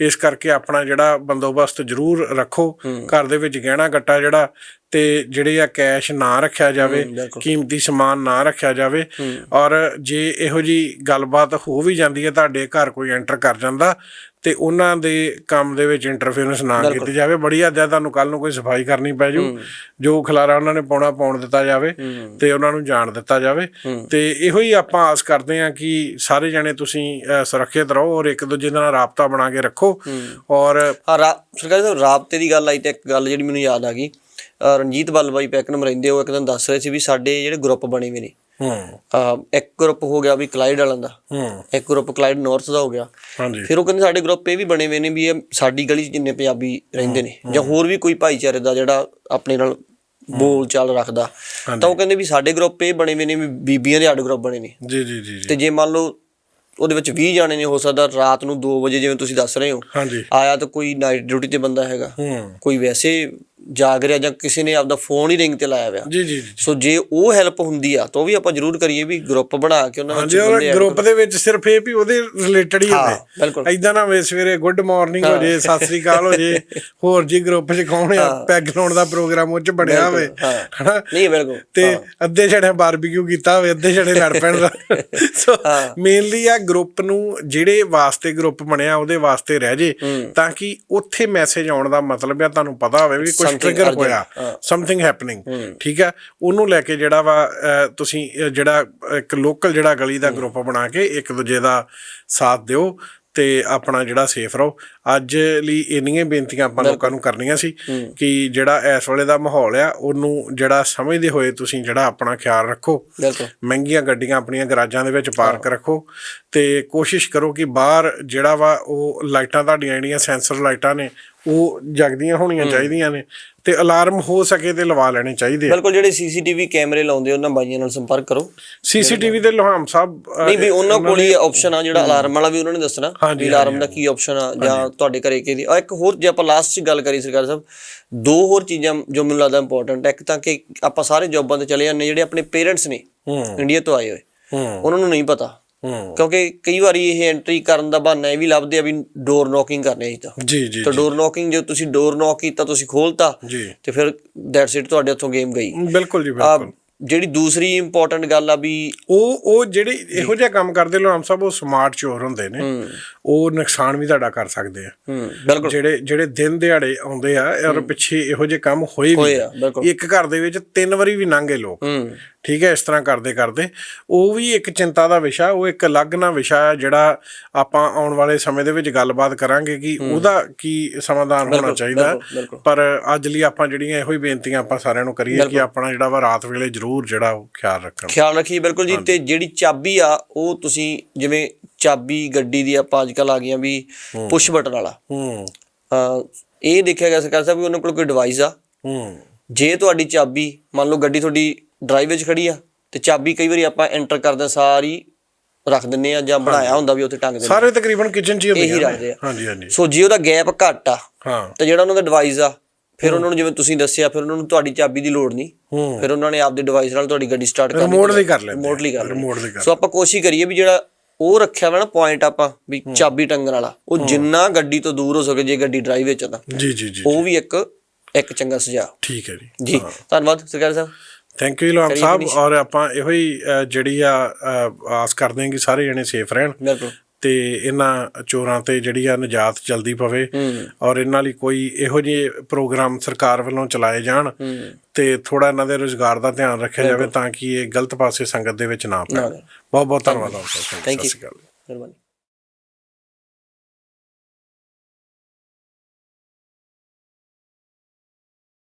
ਇਸ ਕਰਕੇ ਆਪਣਾ ਜਿਹੜਾ ਬੰਦੋਬਸਤ ਜ਼ਰੂਰ ਰੱਖੋ। ਘਰ ਦੇ ਵਿੱਚ ਗਹਿਣਾ ਗੱਟਾ ਜਿਹੜਾ ਤੇ ਜਿਹੜੇ ਆ ਕੈਸ਼ ਨਾ ਰੱਖਿਆ ਜਾਵੇ ਕੀਮਤੀ ਸਮਾਨ ਨਾ ਰੱਖਿਆ ਜਾਵੇ ਔਰ ਜੇ ਇਹੋ ਜੀ ਗੱਲਬਾਤ ਹੋ ਵੀ ਜਾਂਦੀ ਹੈ ਤੁਹਾਡੇ ਘਰ ਕੋਈ ਐਂਟਰ ਕਰ ਜਾਂਦਾ ਤੇ ਉਹਨਾਂ ਦੇ ਕੰਮ ਦੇ ਵਿੱਚ ਇੰਟਰਫੇਰੈਂਸ ਨਾ ਕੀਤੀ ਜਾਵੇ। ਬੜੀ ਹੱਦ ਹੈ ਤੁਹਾਨੂੰ ਕੱਲ ਨੂੰ ਕੋਈ ਸਫ਼ਾਈ ਕਰਨੀ ਪੈ ਜੂ। ਜੋ ਖਲਾਰਾ ਉਹਨਾਂ ਨੇ ਪਾਉਣਾ ਪਾਉਣ ਦਿੱਤਾ ਜਾਵੇ ਤੇ ਉਹਨਾਂ ਨੂੰ ਜਾਣ ਦਿੱਤਾ ਜਾਵੇ। ਤੇ ਇਹੋ ਹੀ ਆਪਾਂ ਆਸ ਕਰਦੇ ਹਾਂ ਕਿ ਸਾਰੇ ਜਣੇ ਤੁਸੀਂ ਸੁਰੱਖਿਅਤ ਰਹੋ ਔਰ ਇੱਕ ਦੂਜੇ ਨਾਲ ਰਾਬਤਾ ਬਣਾ ਕੇ ਰੱਖੋ। ਔਰ ਸਰਕਾਰੀ ਸਾਹਿਬ ਰਾਬਤੇ ਦੀ ਗੱਲ ਆਈ ਤੇ ਇੱਕ ਗੱਲ ਜਿਹੜੀ ਮੈਨੂੰ ਯਾਦ ਆ ਗਈ। ਰਣਜੀਤ ਬੱਲਬਾਈ ਪੈਕਨਮ ਰਹਿੰਦੇ ਉਹ ਇੱਕ ਦਿਨ ਦੱਸ ਰਹੇ ਸੀ ਵੀ ਸਾਡੇ ਜਿਹੜੇ ਗਰੁੱਪ ਬਣੇ ਹੋਏ ਨੇ ਹੂੰ। ਇੱਕ ਗਰੁੱਪ ਹੋ ਗਿਆ ਵੀ ਕਲਾਈਡ ਵਾਲਾਂ ਦਾ। ਹੂੰ। ਇੱਕ ਗਰੁੱਪ ਕਲਾਈਡ ਨਾਰਥ ਦਾ ਹੋ ਗਿਆ। ਹਾਂਜੀ। ਫਿਰ ਉਹ ਕਹਿੰਦੇ ਸਾਡੇ ਗਰੁੱਪ ਇਹ ਵੀ ਬਣੇ ਹੋਏ ਨੇ ਵੀ ਇਹ ਸਾਡੀ ਗਲੀ 'ਚ ਜਿੰਨੇ ਪੰਜਾਬੀ ਰਹਿੰਦੇ ਨੇ ਜਾਂ ਹੋਰ ਵੀ ਕੋਈ ਭਾਈਚਾਰੇ ਦਾ ਜਿਹੜਾ ਆਪਣੇ ਨਾਲ ਬੋਲ ਚਾਲ ਰੱਖਦਾ। ਤਾਂ ਉਹ ਕਹਿੰਦੇ ਵੀ ਸਾਡੇ ਗਰੁੱਪ ਇਹ ਬਣੇ ਹੋਏ ਨੇ ਵੀ ਬੀਬੀਆਂ ਦੇ ਅੱਡ ਗਰੁੱਪ ਬਣੇ ਨੇ। ਜੀ ਜੀ ਜੀ ਤੇ ਜੇ ਮੰਨ ਲਓ ਉਹਦੇ ਵਿੱਚ 20 ਜਾਣੇ ਨੇ ਹੋ ਸਕਦਾ ਰਾਤ ਨੂੰ 2 ਵਜੇ ਜਿਵੇਂ ਤੁਸੀਂ ਦੱਸ ਰਹੇ ਹੋ। ਆਇਆ ਤਾਂ ਕੋਈ ਨਾਈਟ ਡਿਊਟੀ ਤੇ ਬੰਦਾ ਹੈਗਾ। ਕੋਈ ਵੈਸੇ ਜਾਗ ਰਿਹਾ ਜਾਂ ਕਿਸੇ ਨੇ ਆਪਦਾ ਫੋਨ ਹੀ ਰਿੰਗ ਤੇ ਲਾਇਆ ਹੋਇਆ। ਜੀ ਜੀ ਸੋ ਜੇ ਉਹ ਹੈਲਪ ਹੁੰਦੀ ਆ ਤਾਂ ਉਹ ਵੀ ਆਪਾਂ ਜ਼ਰੂਰ ਕਰੀਏ ਵੀ ਗਰੁੱਪ ਬਣਾ ਕੇ ਉਹਨਾਂ ਵਿੱਚ ਬੰਦੇ ਗਰੁੱਪ ਦੇ ਵਿੱਚ ਸਿਰਫ ਇਹ ਵੀ ਉਹਦੇ ਰਿਲੇਟਡ ਹੀ ਹਾਂ, ਹੋਵੇ ਬਿਲਕੁਲ। ਐਦਾਂ ਨਾ ਹੋਵੇ ਸਵੇਰੇ ਗੁੱਡ ਮਾਰਨਿੰਗ ਹੋ ਜੇ ਸਤਿ ਸ੍ਰੀ ਅਕਾਲ ਹੋ ਜੇ ਹੋਰ ਜੀ ਗਰੁੱਪ 'ਚ ਕੌਣ ਆ? ਪੈਗ ਲਾਉਣ ਦਾ ਪ੍ਰੋਗਰਾਮ ਉਹ 'ਚ ਬਣਿਆ ਹੋਵੇ। ਹਨਾ? ਨਹੀਂ ਬਿਲਕੁਲ ਤੇ ਅੱਧੇ ਜਣੇ ਬਾਰਬੀਕਿਊ ਕੀਤਾ ਹੋਵੇ ਅੱਧੇ ਜਣੇ ਲੜ ਪੈਣ ਦਾ। ਸੋ ਮੇਨਲੀ ਆ ਗਰੁੱਪ ਨੂੰ ਜਿਹੜੇ ਵਾਸਤੇ ਗਰੁੱਪ ਬਣਿਆ ਉਹਦੇ ਵਾਸਤੇ ਰਹਿ ਜੇ ਤਾਂ ਕਿ ਉੱਥੇ ਮੈਸੇਜ ਆਉਣ ਦਾ ਮਤਲਬ ਆ ਤੁਹਾਨੂੰ ਪਤਾ ਹੋਵੇ ਵੀ ਕੁਝ ਟ੍ਰਿਗਰ ਹੋਇਆ ਸਮਥਿੰਗ ਹੈਪਨਿੰਗ ਠੀਕ ਹੈ? ਉਹਨੂੰ ਲੈ ਕੇ ਜਿਹੜਾ ਵਾ ਤੁਸੀਂ ਜਿਹੜਾ ਇੱਕ ਲੋਕਲ ਜਿਹੜਾ ਗਲੀ ਦਾ ਗਰੁੱਪ ਬਣਾ ਕੇ ਇੱਕ ਦੂਜੇ ਦਾ ਸਾਥ ਦਿਓ ਤੇ ਆਪਣਾ ਜਿਹੜਾ ਸੇਫ ਰਹੋ। ਅੱਜ ਲਈ ਇੰਨੀਆਂ ਬੇਨਤੀਆਂ ਆਪਾਂ ਲੋਕਾਂ ਨੂੰ ਕਰਨੀਆਂ ਸੀ ਕਿ ਜਿਹੜਾ ਇਸ ਵੇਲੇ ਦਾ ਮਾਹੌਲ ਆ ਉਹਨੂੰ ਜਿਹੜਾ ਸਮਝਦੇ ਹੋਏ ਤੁਸੀਂ ਜਿਹੜਾ ਆਪਣਾ ਖਿਆਲ ਰੱਖੋ। ਮਹਿੰਗੀਆਂ ਗੱਡੀਆਂ ਆਪਣੀਆਂ ਗਰਾਜਾਂ ਦੇ ਵਿੱਚ ਪਾਰਕ ਰੱਖੋ ਤੇ ਕੋਸ਼ਿਸ਼ ਕਰੋ ਕਿ ਬਾਹਰ ਜਿਹੜਾ ਵਾ ਉਹ ਲਾਈਟਾਂ ਤੁਹਾਡੀਆਂ ਜਿਹੜੀਆਂ ਸੈਂਸਰ ਲਾਈਟਾਂ ਨੇ ਉਹ ਜਗਦੀਆਂ ਹੋਣੀਆਂ ਚਾਹੀਦੀਆਂ ਨੇ ਤੇ ਅਲਾਰਮ ਹੋ ਸਕੇ ਤੇ ਲਵਾ ਲੈਣੇ ਚਾਹੀਦੇ ਆ। ਬਿਲਕੁਲ ਜਿਹੜੇ ਸੀਸੀਟੀਵੀ ਕੈਮਰੇ ਲਾਉਂਦੇ ਉਹਨਾਂ ਬਾਈਆਂ ਨਾਲ ਸੰਪਰਕ ਕਰੋ। ਸੀਸੀਟੀਵੀ ਦੇ ਲੋਹਾਮ ਸਾਹਿਬ ਨਹੀਂ ਵੀ ਉਹਨਾਂ ਕੋਲ ਹੀ ਆਪਸ਼ਨ ਆ ਜਿਹੜਾ ਅਲਾਰਮ ਵਾਲਾ ਵੀ ਉਹਨਾਂ ਨੇ ਦੱਸਣਾ ਵੀ ਅਲਾਰਮ ਦਾ ਕੀ ਆਪਸ਼ਨ ਆ ਜਾਂ ਤੁਹਾਡੇ ਘਰੇ ਕਿਹਦੀ। ਆ ਇੱਕ ਹੋਰ ਜੇ ਆਪਾਂ ਲਾਸਟ 'ਚ ਗੱਲ ਕਰੀ ਸਰਕਾਰ ਸਾਹਿਬ ਦੋ ਹੋਰ ਚੀਜ਼ਾਂ ਜੋ ਮੈਨੂੰ ਲੱਗਦਾ ਇੰਪੋਰਟੈਂਟ ਹੈ ਇੱਕ ਤਾਂ ਕਿ ਆਪਾਂ ਸਾਰੇ ਜੌਬਾਂ ਤੇ ਚਲੇ ਜਾਂਦੇ ਜਿਹੜੇ ਆਪਣੇ ਪੇਰੈਂਟਸ ਨੇ ਇੰਡੀਆ ਤੋਂ ਆਏ ਹੋਏ ਉਹਨਾਂ ਨੂੰ ਨਹੀਂ ਪਤਾ। ਕਿਉਂਕਿ ਕਈ ਵਾਰੀ ਇਹ ਐਂਟਰੀ ਕਰਨ ਦਾ ਬਹਾਨਾ ਇਹ ਵੀ ਲੱਭਦੇ ਆ ਵੀ ਡੋਰ ਨੌਕਿੰਗ ਕਰਨੀ ਹੈ ਤਾਂ। ਜੀ ਜੀ ਤਾਂ ਡੋਰ ਨੌਕਿੰਗ ਜੇ ਤੁਸੀਂ ਡੋਰ ਨੌਕ ਕੀਤਾ ਤੁਸੀਂ ਖੋਲਤਾ ਜੀ। ਤੇ ਫਿਰ ਦੈਟਸ ਇਟ ਤੁਹਾਡੇ ਹੱਥੋਂ ਗੇਮ ਗਈ। ਬਿਲਕੁਲ ਜੀ ਬਿਲਕੁਲ। ਜਿਹੜੀ ਦੂਸਰੀ ਇੰਪੋਰਟੈਂਟ ਗੱਲ ਆ ਵੀ ਉਹ ਉਹ ਜਿਹੜੇ ਇਹੋ ਜਿਹਾ ਕੰਮ ਕਰਦੇ ਲੋਹਾਮ ਸਾਹਿਬ ਉਹ ਸਮਾਰਟ ਚੋਰ ਹੁੰਦੇ ਨੇ। ਉਹ ਨੁਕਸਾਨ ਵੀ ਤੁਹਾਡਾ ਕਰ ਸਕਦੇ ਆ। ਜਿਹੜੇ ਜਿਹੜੇ ਦਿਨ ਦਿਹਾੜੇ ਆਉਂਦੇ ਆ ਔਰ ਪਿੱਛੇ ਇਹੋ ਜਿਹੇ ਕੰਮ ਹੋਏ ਵੀ। ਇੱਕ ਘਰ ਦੇ ਵਿੱਚ ਤਿੰਨ ਵਾਰੀ ਵੀ ਲੰਘੇ ਲੋਕ। ਠੀਕ ਹੈ ਇਸ ਤਰ੍ਹਾਂ ਕਰਦੇ ਕਰਦੇ। ਉਹ ਵੀ ਇੱਕ ਚਿੰਤਾ ਦਾ ਵਿਸ਼ਾ ਉਹ ਇੱਕ ਅਲੱਗ ਨਾ ਵਿਸ਼ਾ ਹੈ ਜਿਹੜਾ ਆਪਾਂ ਆਉਣ ਵਾਲੇ ਸਮੇਂ ਦੇ ਵਿੱਚ ਗੱਲਬਾਤ ਕਰਾਂਗੇ ਕਿ ਉਹਦਾ ਕੀ ਸਮਾਧਾਨ ਹੋਣਾ ਚਾਹੀਦਾ। ਪਰ ਅੱਜ ਲਈ ਆਪਾਂ ਜਿਹੜੀਆਂ ਇਹੋ ਹੀ ਬੇਨਤੀਆਂ ਆਪਾਂ ਸਾਰਿਆਂ ਨੂੰ ਕਰੀਏ ਕਿ ਆਪਣਾ ਜਿਹੜਾ ਵਾ ਰਾਤ ਵੇਲੇ ਜ਼ਰੂਰ ਜਿਹੜਾ ਉਹ ਖਿਆਲ ਰੱਖਣ। ਖਿਆਲ ਰੱਖੀ ਬਿਲਕੁਲ ਜੀ। ਤੇ ਜਿਹੜੀ ਚਾਬੀ ਆ ਉਹ ਤੁਸੀਂ ਜਿਵੇਂ ਚਾਬੀ ਗੱਡੀ ਦੀ ਆਪਾਂ ਅੱਜ ਕੱਲ ਆ ਗਈਆਂ ਵੀ ਪੁਸ਼ ਬਟਨ ਵਾਲਾ। ਹੂੰ। ਇਹ ਦੇਖਿਆ ਗਿਆ ਸਰਕਾਰ ਸਾਹਿਬ ਵੀ ਉਹਨਾਂ ਕੋਲ ਕੋਈ ਡਿਵਾਈਸ ਆ। ਹੂੰ। ਜੇ ਤੁਹਾਡੀ ਚਾਬੀ ਮੰਨ ਲਓ ਗੱਡੀ ਤੁਹਾਡੀ ਡਰਾਈਵ ਵਿੱਚ ਖੜੀ ਆ ਤੇ ਚਾਬੀ ਕਈ ਵਾਰੀ ਆਪਾਂ ਐਂਟਰ ਕਰਦੇ ਸਾਰੀ ਰੱਖ ਦਿੰਨੇ ਆ ਜਾਂ ਬਣਾਇਆ ਹੁੰਦਾ ਵੀ ਉੱਥੇ ਟੰਗ ਦਿੰਦੇ ਸਾਰੇ ਤਕਰੀਬਨ ਕਿਚਨ 'ਚ ਹੀ ਨੇ। ਆ। ਹਾਂਜੀ ਹਾਂਜੀ। ਸੋ ਜੇ ਉਹਦਾ ਗੈਪ ਘੱਟ ਆ ਹਾਂ। ਤੇ ਜਿਹੜਾ ਉਹਨਾਂ ਦਾ ਡਿਵਾਈਸ ਆ ਫਿਰ ਉਹਨਾਂ ਨੂੰ ਜਿਵੇਂ ਤੁਸੀਂ ਦੱਸਿਆ ਫਿਰ ਉਹਨਾਂ ਨੂੰ ਤੁਹਾਡੀ ਚਾਬੀ ਦੀ ਲੋੜ ਨਹੀਂ। ਫਿਰ ਉਹਨਾਂ ਨੇ ਆਪਦੇ ਡਿਵਾਈਸ ਨਾਲ ਤੁਹਾਡੀ ਗੱਡੀ ਸਟਾਰਟ ਕਰ ਰਿਮੋਟ ਲਈ ਕਰ ਲੈਂਦੇ ਰਿਮੋਟਲੀ ਕਰ ਰਿਮੋਟ ਲਈ ਕਰ ਸੋ ਆਪਾਂ ਕੋਸ਼ਿਸ਼ ਕਰੀਏ ਵੀ ਜਿਹੜਾ ਉਹ ਰੱਖਿਆ ਵਾ ਨਾ ਪੁਆਇੰਟ ਆਪਾਂ ਵੀ ਚਾਬੀ ਟੰਗਣ ਵਾਲਾ ਉਹ ਜਿੰਨਾ ਗੱਡੀ ਤੋਂ ਦੂਰ ਹੋ ਸਕੇ ਜੇ ਗੱਡੀ ਡਰਾਈਵ ਵਿੱਚ ਤਾਂ। ਜੀ ਜੀ ਜੀ ਉਹ ਵੀ ਇੱਕ ਇੱਕ ਚੰਗਾ ਸੁਝਾਅ। ਠੀਕ ਹੈ ਜੀ। ਜੀ ਧੰਨਵਾਦ ਸਰਕਾਰ ਸਾਹਿਬ। ਥੈਂਕ ਯੂ ਲੋਹਾਮ ਸਾਹਿਬ। ਔਰ ਆਪਾਂ ਇਹੋ ਹੀ ਜਿਹੜੀ ਆ ਆਸ ਕਰਦੇ ਹਾਂ ਕਿ ਸਾਰੇ ਜਣੇ ਸੇਫ ਰਹਿਣ। ਬਿਲਕੁਲ। ਤੇ ਇਹਨਾਂ ਚੋਰਾਂ ਤੇ ਜਿਹੜੀ ਆ ਨਜਾਤ ਜਲਦੀ ਪਵੇ ਔਰ ਇਹਨਾਂ ਲਈ ਕੋਈ ਇਹੋ ਜਿਹੇ ਪ੍ਰੋਗਰਾਮ ਸਰਕਾਰ ਵੱਲੋਂ ਚਲਾਏ ਜਾਣ ਤੇ ਥੋੜਾ ਇਹਨਾਂ ਦੇ ਰੋਜ਼ਗਾਰ ਦਾ ਧਿਆਨ ਰੱਖਿਆ ਜਾਵੇ ਤਾਂ ਕਿ ਇਹ ਗਲਤ ਪਾਸੇ ਸੰਗਤ ਦੇ ਵਿੱਚ ਨਾ ਪੈਣ ਬਹੁਤ ਬਹੁਤ ਧੰਨਵਾਦ। ਆਪ ਦਾ ਥੈਂਕ ਯੂ